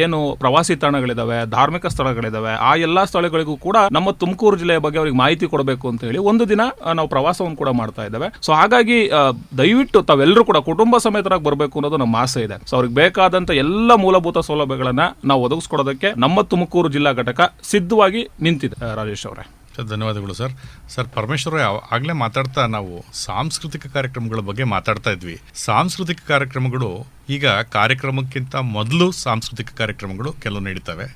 ಏನು ಪ್ರವಾಸಿ ತಾಣಗಳಿದಾವೆ ಧಾರ್ಮಿಕ ಸ್ಥಳಗಳಿದಾವೆ ಆ ಎಲ್ಲಾ ಸ್ಥಳಗಳಿಗೂ ಕೂಡ ನಮ್ಮ ತುಮಕೂರು ಜಿಲ್ಲೆಯ ಬಗ್ಗೆ ಅವರಿಗೆ ಮಾಹಿತಿ ಕೊಡಬೇಕು ಅಂತ ಹೇಳಿ ಒಂದು ದಿನ ನಾವು ಪ್ರವಾಸವನ್ನು ಕೂಡ ಮಾಡ್ತಾ ಇದ್ದೇವೆ. ಸೊ ಹಾಗಾಗಿ ದಯವಿಟ್ಟು ತಾವೆಲ್ಲರೂ ಕೂಡ ಕುಟುಂಬ ಸಮೇತರಾಗಿ ಬರಬೇಕು ಅನ್ನೋದು ನಮ್ಮ ಆಸೆ ಇದೆ. ಸೊ ಅವ್ರಿಗೆ ಬೇಕಾದಂತ ಎಲ್ಲ ಮೂಲಭೂತ ಸೌಲಭ್ಯಗಳನ್ನ ನಾವು ಒದಗಿಸ್ಕೊಡೋದಕ್ಕೆ ನಮ್ಮ ತುಮಕೂರು ಜಿಲ್ಲಾ ಘಟಕ ಸಿದ್ಧವಾಗಿ ನಿಂತಿದೆ. ರಾಜೇಶ್ ಅವರೇ. ಧನ್ಯವಾದಗಳು ಸರ್. ಸರ್, ಪರಮೇಶ್ವರ ಆಗ್ಲೇ ಮಾತಾಡ್ತಾ ನಾವು ಸಾಂಸ್ಕೃತಿಕ ಕಾರ್ಯಕ್ರಮಗಳ ಬಗ್ಗೆ ಮಾತಾಡ್ತಾ ಇದ್ವಿ. ಸಾಂಸ್ಕೃತಿಕ ಕಾರ್ಯಕ್ರಮಗಳು ಈಗ ಕಾರ್ಯಕ್ರಮಕ್ಕಿಂತ ಮೊದಲು ಸಾಂಸ್ಕೃತಿಕ ಕಾರ್ಯಕ್ರಮಗಳು ಕೆಲವು ನಡೀತವೆ.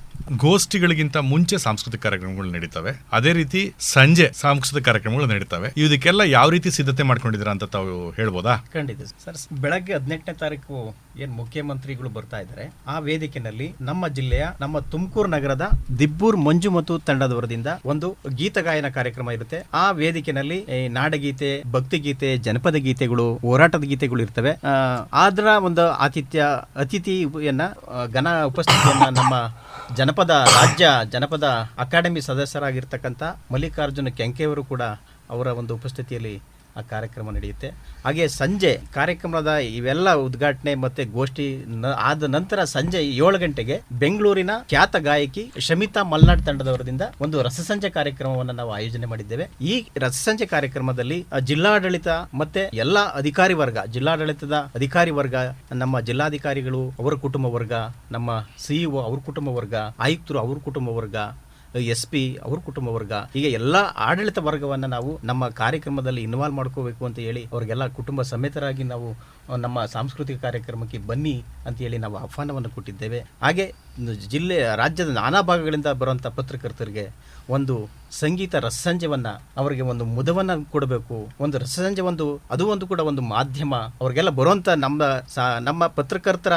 ಗೋಷ್ಠಿಗಳಿಗಿಂತ ಮುಂಚೆ ಸಾಂಸ್ಕೃತಿಕ ಕಾರ್ಯಕ್ರಮಗಳು ನಡೀತವೆ. ಅದೇ ರೀತಿ ಸಂಜೆ ಸಾಂಸ್ಕೃತಿಕ ಕಾರ್ಯಕ್ರಮಗಳು ನಡೀತವೆ. ಇದಕ್ಕೆಲ್ಲ ಯಾವ ರೀತಿ ಸಿದ್ಧತೆ ಮಾಡ್ಕೊಂಡಿದ್ದೀರಾ ಅಂತ ತಾವು ಹೇಳ್ಬೋದಾ? ಖಂಡಿತ ಸರ್. ಬೆಳಗ್ಗೆ ಹದಿನೆಂಟನೇ ತಾರೀಕು ಏನ್ ಮುಖ್ಯಮಂತ್ರಿಗಳು ಬರ್ತಾ ಇದ್ದಾರೆ, ಆ ವೇದಿಕೆನಲ್ಲಿ ನಮ್ಮ ಜಿಲ್ಲೆಯ, ನಮ್ಮ ತುಮಕೂರು ನಗರದ ದಿಬ್ಬೂರ್ ಮಂಜು ಮತ್ತು ತಂಡದ ವರದಿಂದ ಒಂದು ಗೀತಗಾಯನ ಕಾರ್ಯಕ್ರಮ ಇರುತ್ತೆ. ಆ ವೇದಿಕೆನಲ್ಲಿ ನಾಡಗೀತೆ, ಭಕ್ತಿಗೀತೆ, ಜನಪದ ಗೀತೆಗಳು, ಹೋರಾಟದ ಗೀತೆಗಳು ಇರ್ತವೆ. ಅದರ ಒಂದು ಆತಿಥ್ಯ ಅತಿಥಿಯನ್ನ ಘನ ಉಪಸ್ಥಿತಿಯನ್ನ ನಮ್ಮ ಜನಪದ, ರಾಜ್ಯ ಜನಪದ ಅಕಾಡೆಮಿ ಸದಸ್ಯರಾಗಿರ್ತಕ್ಕಂಥ ಮಲ್ಲಿಕಾರ್ಜುನ ಕೆಂಕೆಯವರು ಕೂಡ ಅವರ ಒಂದು ಉಪಸ್ಥಿತಿಯಲ್ಲಿ ಆ ಕಾರ್ಯಕ್ರಮ ನಡೆಯುತ್ತೆ. ಹಾಗೆ ಸಂಜೆ ಕಾರ್ಯಕ್ರಮದ ಇವೆಲ್ಲ ಉದ್ಘಾಟನೆ ಮತ್ತೆ ಗೋಷ್ಠಿ ಆದ ನಂತರ ಸಂಜೆ ಏಳು ಗಂಟೆಗೆ ಬೆಂಗಳೂರಿನ ಖ್ಯಾತ ಗಾಯಕಿ ಶಮಿತಾ ಮಲ್ನಾಡ್ ತಂಡದವರದಿಂದ ಒಂದು ರಸಸಂಜೆ ಕಾರ್ಯಕ್ರಮವನ್ನು ನಾವು ಆಯೋಜನೆ ಮಾಡಿದ್ದೇವೆ. ಈ ರಸಸಂಜೆ ಕಾರ್ಯಕ್ರಮದಲ್ಲಿ ಜಿಲ್ಲಾಡಳಿತ ಮತ್ತೆ ಎಲ್ಲ ಅಧಿಕಾರಿ ವರ್ಗ, ಜಿಲ್ಲಾಡಳಿತದ ಅಧಿಕಾರಿ ವರ್ಗ, ನಮ್ಮ ಜಿಲ್ಲಾಧಿಕಾರಿಗಳು, ಅವರ ಕುಟುಂಬ ವರ್ಗ, ನಮ್ಮ ಸಿಇಒ ಅವ್ರ ಕುಟುಂಬ ವರ್ಗ, ಆಯುಕ್ತರು ಅವ್ರ ಕುಟುಂಬ ವರ್ಗ ಎಸ್ ಪಿ ಅವ್ರ ಕುಟುಂಬ ವರ್ಗ, ಹೀಗೆ ಎಲ್ಲ ಆಡಳಿತ ವರ್ಗವನ್ನು ನಾವು ನಮ್ಮ ಕಾರ್ಯಕ್ರಮದಲ್ಲಿ ಇನ್ವಾಲ್ವ್ ಮಾಡ್ಕೋಬೇಕು ಅಂತ ಹೇಳಿ ಅವ್ರಿಗೆಲ್ಲ ಕುಟುಂಬ ಸಮೇತರಾಗಿ ನಾವು ನಮ್ಮ ಸಾಂಸ್ಕೃತಿಕ ಕಾರ್ಯಕ್ರಮಕ್ಕೆ ಬನ್ನಿ ಅಂತ ಹೇಳಿ ನಾವು ಆಹ್ವಾನವನ್ನು ಕೊಟ್ಟಿದ್ದೇವೆ. ಹಾಗೆ ಜಿಲ್ಲೆ ರಾಜ್ಯದ ನಾನಾ ಭಾಗಗಳಿಂದ ಬರುವಂಥ ಪತ್ರಕರ್ತರಿಗೆ ಒಂದು ಸಂಗೀತ ರಸಸಂಜೆವನ್ನು ಅವರಿಗೆ ಒಂದು ಮುದವನ್ನ ಕೊಡಬೇಕು. ಒಂದು ರಸಸಂಜೆ ಒಂದು ಅದು ಒಂದು ಕೂಡ ಒಂದು ಮಾಧ್ಯಮ. ಅವ್ರಿಗೆಲ್ಲ ಬರುವಂತ ನಮ್ಮ ನಮ್ಮ ಪತ್ರಕರ್ತರ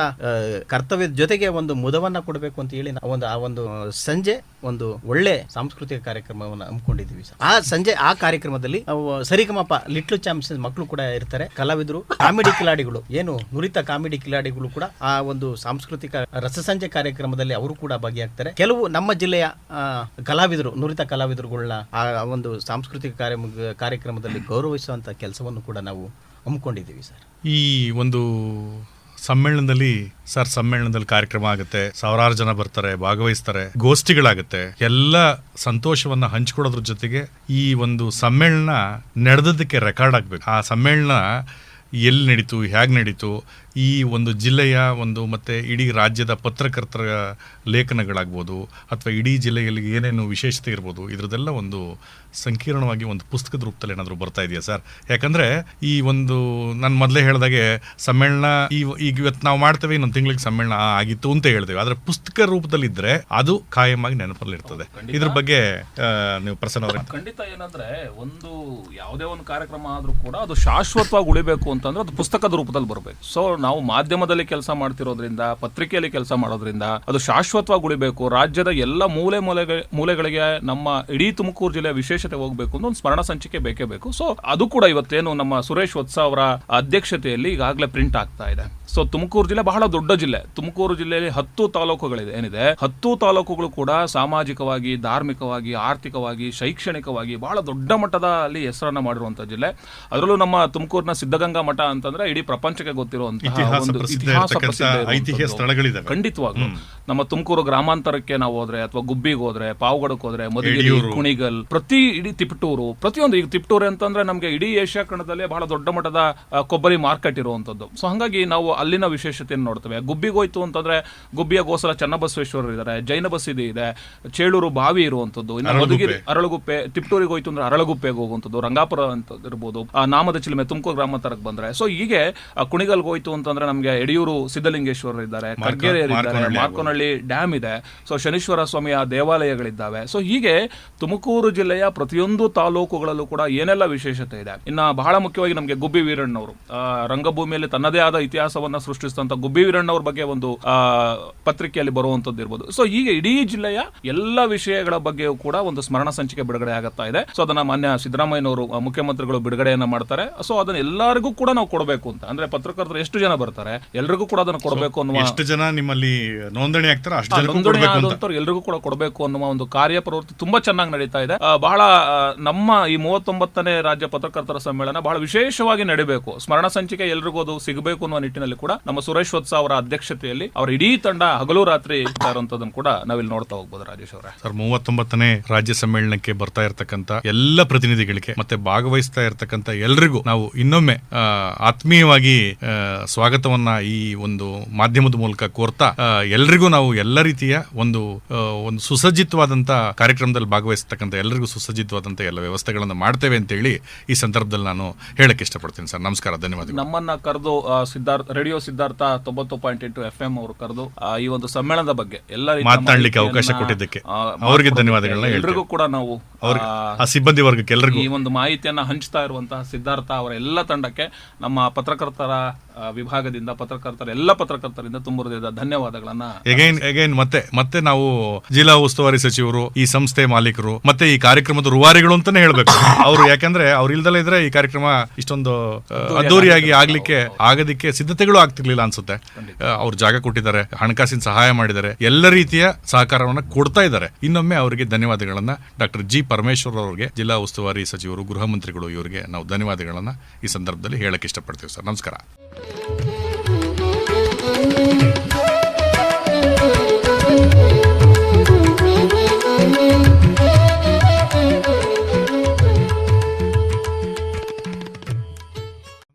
ಕರ್ತವ್ಯದ ಜೊತೆಗೆ ಒಂದು ಮುದವನ್ನ ಕೊಡಬೇಕು ಅಂತ ಹೇಳಿ ಒಂದು, ಆ ಒಂದು ಸಂಜೆ ಒಂದು ಒಳ್ಳೆ ಸಾಂಸ್ಕೃತಿಕ ಕಾರ್ಯಕ್ರಮವನ್ನು ಹಮ್ಮಿಕೊಂಡಿದ್ದೀವಿ. ಆ ಸಂಜೆ, ಆ ಕಾರ್ಯಕ್ರಮದಲ್ಲಿ ಸರಿಗಮಪ ಲಿಟ್ಲು ಚಾಂಪಿಯನ್ಸ್ ಮಕ್ಕಳು ಕೂಡ ಇರ್ತಾರೆ, ಕಲಾವಿದರು, ಕಾಮಿಡಿ ಕಿಲಾಡಿಗಳು, ಏನು ನುರಿತ ಕಾಮಿಡಿ ಕಿಲಾಡಿಗಳು ಕೂಡ ಆ ಒಂದು ಸಾಂಸ್ಕೃತಿಕ ರಸಸಂಜೆ ಕಾರ್ಯಕ್ರಮದಲ್ಲಿ ಅವರು ಕೂಡ ಭಾಗಿಯಾಗ್ತಾರೆ. ಕೆಲವು ನಮ್ಮ ಜಿಲ್ಲೆಯ ಕಲಾವಿದರು, ನುರಿತ ಕಲಾವಿದರುಗಳನ್ನ ಆ ಒಂದು ಸಾಂಸ್ಕೃತಿಕ ಕಾರ್ಯ ಕಾರ್ಯಕ್ರಮದಲ್ಲಿ ಗೌರವಿಸುವಂತ ಕೆಲಸವನ್ನು ಕೂಡ ನಾವು ಹಮ್ಮಿಕೊಂಡಿದ್ದೀವಿ ಸರ್. ಈ ಒಂದು ಸಮ್ಮೇಳನದಲ್ಲಿ, ಸರ್ ಸಮ್ಮೇಳನದಲ್ಲಿ ಕಾರ್ಯಕ್ರಮ ಆಗುತ್ತೆ. ಸಾವಿರಾರು ಜನ ಬರ್ತಾರೆ, ಭಾಗವಹಿಸ್ತಾರೆ, ಗೋಷ್ಠಿಗಳಾಗುತ್ತೆ. ಎಲ್ಲ ಸಂತೋಷವನ್ನ ಹಂಚಿಕೊಡೋದ್ರ ಜೊತೆಗೆ ಈ ಒಂದು ಸಮ್ಮೇಳನ ನಡೆದದಕ್ಕೆ ರೆಕಾರ್ಡ್ ಆಗ್ಬೇಕು. ಆ ಸಮ್ಮೇಳನ ಎಲ್ಲಿ ನಡೀತು ಹೇಗೆ ನಡೀತು ಈ ಒಂದು ಜಿಲ್ಲೆಯ ಒಂದು ಮತ್ತು ಇಡೀ ರಾಜ್ಯದ ಪತ್ರಕರ್ತರ ಲೇಖನಗಳಾಗ್ಬೋದು ಅಥವಾ ಇಡೀ ಜಿಲ್ಲೆಯಲ್ಲಿ ಏನೇನು ವಿಶೇಷತೆ ಇರ್ಬೋದು ಇದರದೆಲ್ಲ ಒಂದು ಸಂಕೀರ್ಣವಾಗಿ ಒಂದು ಪುಸ್ತಕದ ರೂಪದಲ್ಲಿ ಏನಾದರೂ ಬರ್ತಾ ಇದೆಯಾ ಸರ್? ಯಾಕಂದರೆ ಈ ಒಂದು ನಾನು ಮೊದಲೇ ಹೇಳಿದಾಗೆ ಸಮ್ಮೇಳನ ಈ ಈಗ ಇವತ್ತು ನಾವು ಮಾಡ್ತೇವೆ ಇನ್ನೊಂದು ತಿಂಗಳಿಗೆ ಸಮ್ಮೇಳನ ಆಗಿತ್ತು ಅಂತ ಹೇಳ್ತೇವೆ. ಆದರೆ ಪುಸ್ತಕ ರೂಪದಲ್ಲಿದ್ದರೆ ಅದು ಕಾಯಮಾಗಿ ನೆನಪಲ್ಲಿ ಇರ್ತದೆ ಇದ್ರ ಬಗ್ಗೆ ನೀವು ಪ್ರಸನ್ನ ಖಂಡಿತ ಏನಂದ್ರೆ ಒಂದು ಯಾವುದೇ ಒಂದು ಕಾರ್ಯಕ್ರಮ ಆದರೂ ಕೂಡ ಅದು ಶಾಶ್ವತವಾಗಿ ಉಳಿಬೇಕು ಅಂತಂದ್ರೆ ಅದು ಪುಸ್ತಕದ ರೂಪದಲ್ಲಿ ಬರಬೇಕು. ಸೊ ನಾವು ಮಾಧ್ಯಮದಲ್ಲಿ ಕೆಲಸ ಮಾಡ್ತಿರೋದ್ರಿಂದ, ಪತ್ರಿಕೆಯಲ್ಲಿ ಕೆಲಸ ಮಾಡೋದ್ರಿಂದ ಅದು ಶಾಶ್ವತವಾಗಿ ಉಳಿಬೇಕು. ರಾಜ್ಯದ ಎಲ್ಲ ಮೂಲೆ ಮೂಲೆಗೆ, ಮೂಲೆಗಳಿಗೆ ನಮ್ಮ ಇಡೀ ತುಮಕೂರು ಜಿಲ್ಲೆಯ ವಿಶೇಷತೆ ಹೋಗ್ಬೇಕು ಅಂತ ಒಂದು ಸ್ಮರಣ ಸಂಚಿಕೆ ಬೇಕೇ ಬೇಕು. ಸೊ ಅದು ಕೂಡ ಇವತ್ತೇನು ನಮ್ಮ ಸುರೇಶ್ ವತ್ಸ ಅವರ ಅಧ್ಯಕ್ಷತೆಯಲ್ಲಿ ಈಗಾಗಲೇ ಪ್ರಿಂಟ್ ಆಗ್ತಾ ಇದೆ. ಸೊ ತುಮಕೂರು ಜಿಲ್ಲೆ ಬಹಳ ದೊಡ್ಡ ಜಿಲ್ಲೆ. ತುಮಕೂರು ಜಿಲ್ಲೆಯಲ್ಲಿ ಹತ್ತು ತಾಲೂಕುಗಳಿದೆ, ಏನಿದೆ? ಹತ್ತು ತಾಲೂಕುಗಳು ಕೂಡ ಸಾಮಾಜಿಕವಾಗಿ, ಧಾರ್ಮಿಕವಾಗಿ, ಆರ್ಥಿಕವಾಗಿ, ಶೈಕ್ಷಣಿಕವಾಗಿ ಬಹಳ ದೊಡ್ಡ ಮಟ್ಟದ ಅಲ್ಲಿ ಹೆಸರನ್ನ ಮಾಡಿರುವಂತಹ ಜಿಲ್ಲೆ. ಅದರಲ್ಲೂ ನಮ್ಮ ತುಮಕೂರಿನ ಸಿದ್ಧಗಂಗಾ ಮಠ ಅಂತಂದ್ರೆ ಇಡೀ ಪ್ರಪಂಚಕ್ಕೆ ಗೊತ್ತಿರುವಂತಹ ಒಂದು ಇತಿಹಾಸ ಪ್ರಸಿದ್ಧ. ಐತಿಹ್ಯ ಸ್ಥಳಗಳಿದಾವೆ. ಖಂಡಿತವಾಗ್ಲು. ನಮ್ಮ ತುಮಕೂರು ಗ್ರಾಮಾಂತರಕ್ಕೆ ನಾವು ಹೋದ್ರೆ ಅಥವಾ ಗುಬ್ಬಿಗೆ ಹೋದ್ರೆ ಪಾವಗಡಕ್ಕೆ ಹೋದ್ರೆ ಮಧುಗಿರಿ ಕುಣಿಗಲ್ ಪ್ರತಿ ಇಡೀ ತಿಪಟೂರು ಪ್ರತಿಯೊಂದು ಈಗ ತಿಪಟೂರು ಅಂತಂದ್ರೆ ನಮಗೆ ಇಡೀ ಏಷ್ಯಾ ಖಂಡದಲ್ಲೇ ಬಹಳ ದೊಡ್ಡ ಮಟ್ಟದ ಕೊಬ್ಬರಿ ಮಾರ್ಕೆಟ್ ಇರುವಂತದ್ದು ಸೊ ಹಂಗಾಗಿ ನಾವು ಅಲ್ಲಿನ ವಿಶೇಷತೆಯನ್ನು ನೋಡ್ತೇವೆ. ಗುಬ್ಬಿಗೆ ಹೋಯ್ತು ಅಂತಂದ್ರೆ ಗುಬ್ಬಿಯ ಗೋಸಲ ಚನ್ನಬಸವೇಶ್ವರರು ಇದ್ದಾರೆ ಜೈನ ಬಸದಿ ಇದೆ ಚೇಳೂರು ಬಾವಿ ಇರುವಂತದ್ದು ಇನ್ನು. ಮಧುಗಿರಿ ಅರಳಗುಪ್ಪೆ ತಿಪ್ಟೂರಿಗೆ ಹೋಯ್ತು ಅಂದ್ರೆ ಅರಳಗುಪ್ಪೆಗೆ ಹೋಗುವಂಥದ್ದು ರಂಗಾಪುರ ಅಂತ ಇರ್ಬೋದು. ಆ ನಾಮದ ಚಿಲುಮೆ ತುಮಕೂರು ಗ್ರಾಮಾಂತರಕ್ಕೆ ಬಂದ್ರೆ. ಸೊ ಹೀಗೆ ಕುಣಿಗಲ್ಗೆ ಹೋಯ್ತು ಅಂತಂದ್ರೆ ನಮಗೆ ಯಡಿಯೂರು ಸಿದ್ಧಲಿಂಗೇಶ್ವರರು ಇದ್ದಾರೆ ಕರ್ಗೆರೆ ಇದ್ದಾರೆ ಮಾರ್ಕೋನಹಳ್ಳಿ ಡ್ಯಾಮ್ ಇದೆ. ಸೊ ಶನೀಶ್ವರ ಸ್ವಾಮಿಯ ದೇವಾಲಯಗಳಿದ್ದಾವೆ. ಸೊ ಹೀಗೆ ತುಮಕೂರು ಜಿಲ್ಲೆಯ ಪ್ರತಿಯೊಂದು ತಾಲೂಕುಗಳಲ್ಲೂ ಕೂಡ ಏನೆಲ್ಲ ವಿಶೇಷತೆ ಇದೆ? ಇನ್ನ ಬಹಳ ಮುಖ್ಯವಾಗಿ ನಮಗೆ ಗುಬ್ಬಿ ವೀರಣ್ಣವರು. ರಂಗಭೂಮಿಯಲ್ಲಿ ತನ್ನದೇ ಆದ ಇತಿಹಾಸವನ್ನ ಸೃಷ್ಟಿಸಿದಂತ ಗುಬ್ಬಿ ವೀರಣ್ಣವ್ರ ಬಗ್ಗೆ ಒಂದು ಪತ್ರಿಕೆಯಲ್ಲಿ ಬರುವಂತದ್ದು ಇರ್ಬೋದು. ಸೊ ಹೀಗೆ ಇಡೀ ಜಿಲ್ಲೆಯ ಎಲ್ಲ ವಿಷಯಗಳ ಬಗ್ಗೆಯೂ ಕೂಡ ಒಂದು ಸ್ಮರಣ ಸಂಚಿಕೆ ಬಿಡುಗಡೆ ಆಗುತ್ತಾ ಇದೆ. ಸೊ ಅದನ್ನ ಮಾನ್ಯ ಸಿದ್ದರಾಮಯ್ಯನವರು ಮುಖ್ಯಮಂತ್ರಿಗಳು ಬಿಡುಗಡೆಯನ್ನ ಮಾಡ್ತಾರೆ. ಸೊ ಅದನ್ನ ಎಲ್ಲರಿಗೂ ಕೂಡ ನಾವು ಕೊಡಬೇಕು ಅಂತ. ಅಂದ್ರೆ ಪತ್ರಕರ್ತರು ಎಷ್ಟು ಜನ ಬರ್ತಾರೆ ಎಲ್ರಿಗೂ ಕೂಡ ಅದನ್ನ ಕೊಡಬೇಕು ಅನ್ನುವ ಎಷ್ಟು ಜನ ನಿಮ್ಮಲ್ಲಿ ನೋಂದಣಿ ಆಗ್ತಾರ ಅಷ್ಟು ಜನಕ್ಕೂ ನೋಂದಣಿ ಕೊಡ್ಬೇಕು ಅಂತ. ಆದಂತವ್ರು ಎಲ್ರಿಗೂ ಕೂಡ ಕೊಡಬೇಕು ಅನ್ನುವ ಒಂದು ಕಾರ್ಯ ಪ್ರವೃತ್ತಿ ತುಂಬಾ ಚೆನ್ನಾಗಿ ನಡೀತಾ ಇದೆ. ಆ, ಬಹಳ ಆ, ನಮ್ಮ ಈ ಮೂವತ್ತೊಂಬತ್ತನೇ ರಾಜ್ಯ ಪತ್ರಕರ್ತರ ಸಮ್ಮೇಳನ ಬಹಳ ವಿಶೇಷವಾಗಿ ನಡೀಬೇಕು. ಸ್ಮರಣ ಸಂಚಿಕೆ ಎಲ್ರಿಗೂ ಅದು ಸಿಗಬೇಕು ಅನ್ನುವ ನಿಟ್ಟಿನಲ್ಲಿ ಕೂಡ ನಮ್ಮ ಸುರೇಶ್ ವತ್ಸ ಅವರ ಅಧ್ಯಕ್ಷತೆಯಲ್ಲಿ ಅವರ ಇಡೀ ತಂಡ ಹಗಲು ರಾತ್ರಿ ಇರ್ತಾ ಇರುವಂತದನ್ನು ಕೂಡ ನಾವಿಲ್ಲಿ ನೋಡ್ತಾ ಹೋಗ್ಬೋದು ರಾಜೇಶ್ ಅವರೇ. ಸರ್ ಮೂವತ್ತೊಂಬತ್ತನೇ ರಾಜ್ಯ ಸಮ್ಮೇಳನಕ್ಕೆ ಬರ್ತಾ ಇರತಕ್ಕಂತ ಎಲ್ಲ ಪ್ರತಿನಿಧಿಗಳಿಗೆ ಮತ್ತೆ ಭಾಗವಹಿಸ್ತಾ ಇರತಕ್ಕಂತ ಎಲ್ರಿಗೂ ನಾವು ಇನ್ನೊಮ್ಮೆ ಆ, ಆತ್ಮೀಯವಾಗಿ ಆ, ಸ್ವಾಗತವನ್ನ ಈ ಒಂದು ಮಾಧ್ಯಮದ ಮೂಲಕ ಕೋರ್ತಾ ಎಲ್ರಿಗೂ ನಾವು ಎಲ್ಲ ರೀತಿಯ ಒಂದು ಒಂದು ಸುಸಜ್ಜಿತವಾದಂತ ಕಾರ್ಯಕ್ರಮದಲ್ಲಿ ಭಾಗವಹಿಸ್ತಕ್ಕಂಥ ಎಲ್ಲರಿಗೂ ಸುಸಜ್ಜಿತವಾದಂತ ಎಲ್ಲ ವ್ಯವಸ್ಥೆಗಳನ್ನು ಮಾಡ್ತೇವೆ ಅಂತ ಹೇಳಿ ಈ ಸಂದರ್ಭದಲ್ಲಿ ನಾನು ಹೇಳಕ್ ಇಷ್ಟಪಡ್ತೀನಿ ಸರ್. ನಮಸ್ಕಾರ ಧನ್ಯವಾದಗಳು. ನಮ್ಮನ್ನ ಕರೆದು ಸಿದ್ಧಾರ್ಥ ರೇಡಿಯೋ ಸಿದ್ಧಾರ್ಥ ತೊಂಬತ್ತು ಪಾಯಿಂಟ್ ಎಂಟು ಎಫ್ ಎಂ ಅವರು ಕರೆದು ಈ ಒಂದು ಸಮ್ಮೇಳನದ ಬಗ್ಗೆ ಎಲ್ಲ ಮಾತನಾಡಲಿಕ್ಕೆ ಅವಕಾಶ ಕೊಟ್ಟಿದ್ದಕ್ಕೆ. ಅವರಿಗೆ ಧನ್ಯವಾದಗಳನ್ನ ಎಲ್ರಿಗೂ ಕೂಡ ನಾವು ಸಿಬ್ಬಂದಿ ವರ್ಗಕ್ಕೆ ಎಲ್ಲರಿಗೂ ಈ ಒಂದು ಮಾಹಿತಿಯನ್ನ ಹಂಚ್ತಾ ಇರುವಂತಹ ಸಿದ್ಧಾರ್ಥ ಅವರ ಎಲ್ಲ ತಂಡಕ್ಕೆ ನಮ್ಮ ಪತ್ರಕರ್ತರ ವಿಭಾಗದಿಂದ ಪತ್ರಕರ್ತರ ಎಲ್ಲ ಪತ್ರಕರ್ತರಿಂದ ತುಂಬ ಹೃದಯದ ಧನ್ಯವಾದಗಳನ್ನ ಎಗೈನ್ ಎಗೈನ್ ಮತ್ತೆ ಮತ್ತೆ ನಾವು ಜಿಲ್ಲಾ ಉಸ್ತುವಾರಿ ಸಚಿವರು ಈ ಸಂಸ್ಥೆ ಮಾಲೀಕರು ಮತ್ತೆ ಈ ಕಾರ್ಯಕ್ರಮದ ರೂವಾರಿಗಳು ಅಂತಾನೆ ಹೇಳ್ಬೇಕು. ಅವರು ಯಾಕಂದ್ರೆ ಅವ್ರು ಇಲ್ದಲೇ ಇದ್ರೆ ಈ ಕಾರ್ಯಕ್ರಮ ಇಷ್ಟೊಂದು ಅದ್ದೂರಿಯಾಗಿ ಆಗ್ಲಿಕ್ಕೆ ಆಗದಿಕ್ಕೆ ಸಿದ್ಧತೆಗಳು ಆಗ್ತಿರ್ಲಿಲ್ಲ ಅನ್ಸುತ್ತೆ. ಅವ್ರು ಜಾಗ ಕೊಟ್ಟಿದ್ದಾರೆ ಹಣಕಾಸಿನ ಸಹಾಯ ಮಾಡಿದ್ದಾರೆ ಎಲ್ಲ ರೀತಿಯ ಸಹಕಾರವನ್ನ ಕೊಡ್ತಾ ಇದ್ದಾರೆ. ಇನ್ನೊಮ್ಮೆ ಅವರಿಗೆ ಧನ್ಯವಾದಗಳನ್ನ ಡಾಕ್ಟರ್ ಜಿ ಪರಮೇಶ್ವರ್ ಅವರಿಗೆ ಜಿಲ್ಲಾ ಉಸ್ತುವಾರಿ ಸಚಿವರು ಗೃಹ ಮಂತ್ರಿಗಳು ಇವರಿಗೆ ನಾವು ಧನ್ಯವಾದಗಳನ್ನ ಈ ಸಂದರ್ಭದಲ್ಲಿ ಹೇಳಕ್ ಇಷ್ಟಪಡ್ತೀವಿ ಸರ್. ನಮಸ್ಕಾರ. Thank you.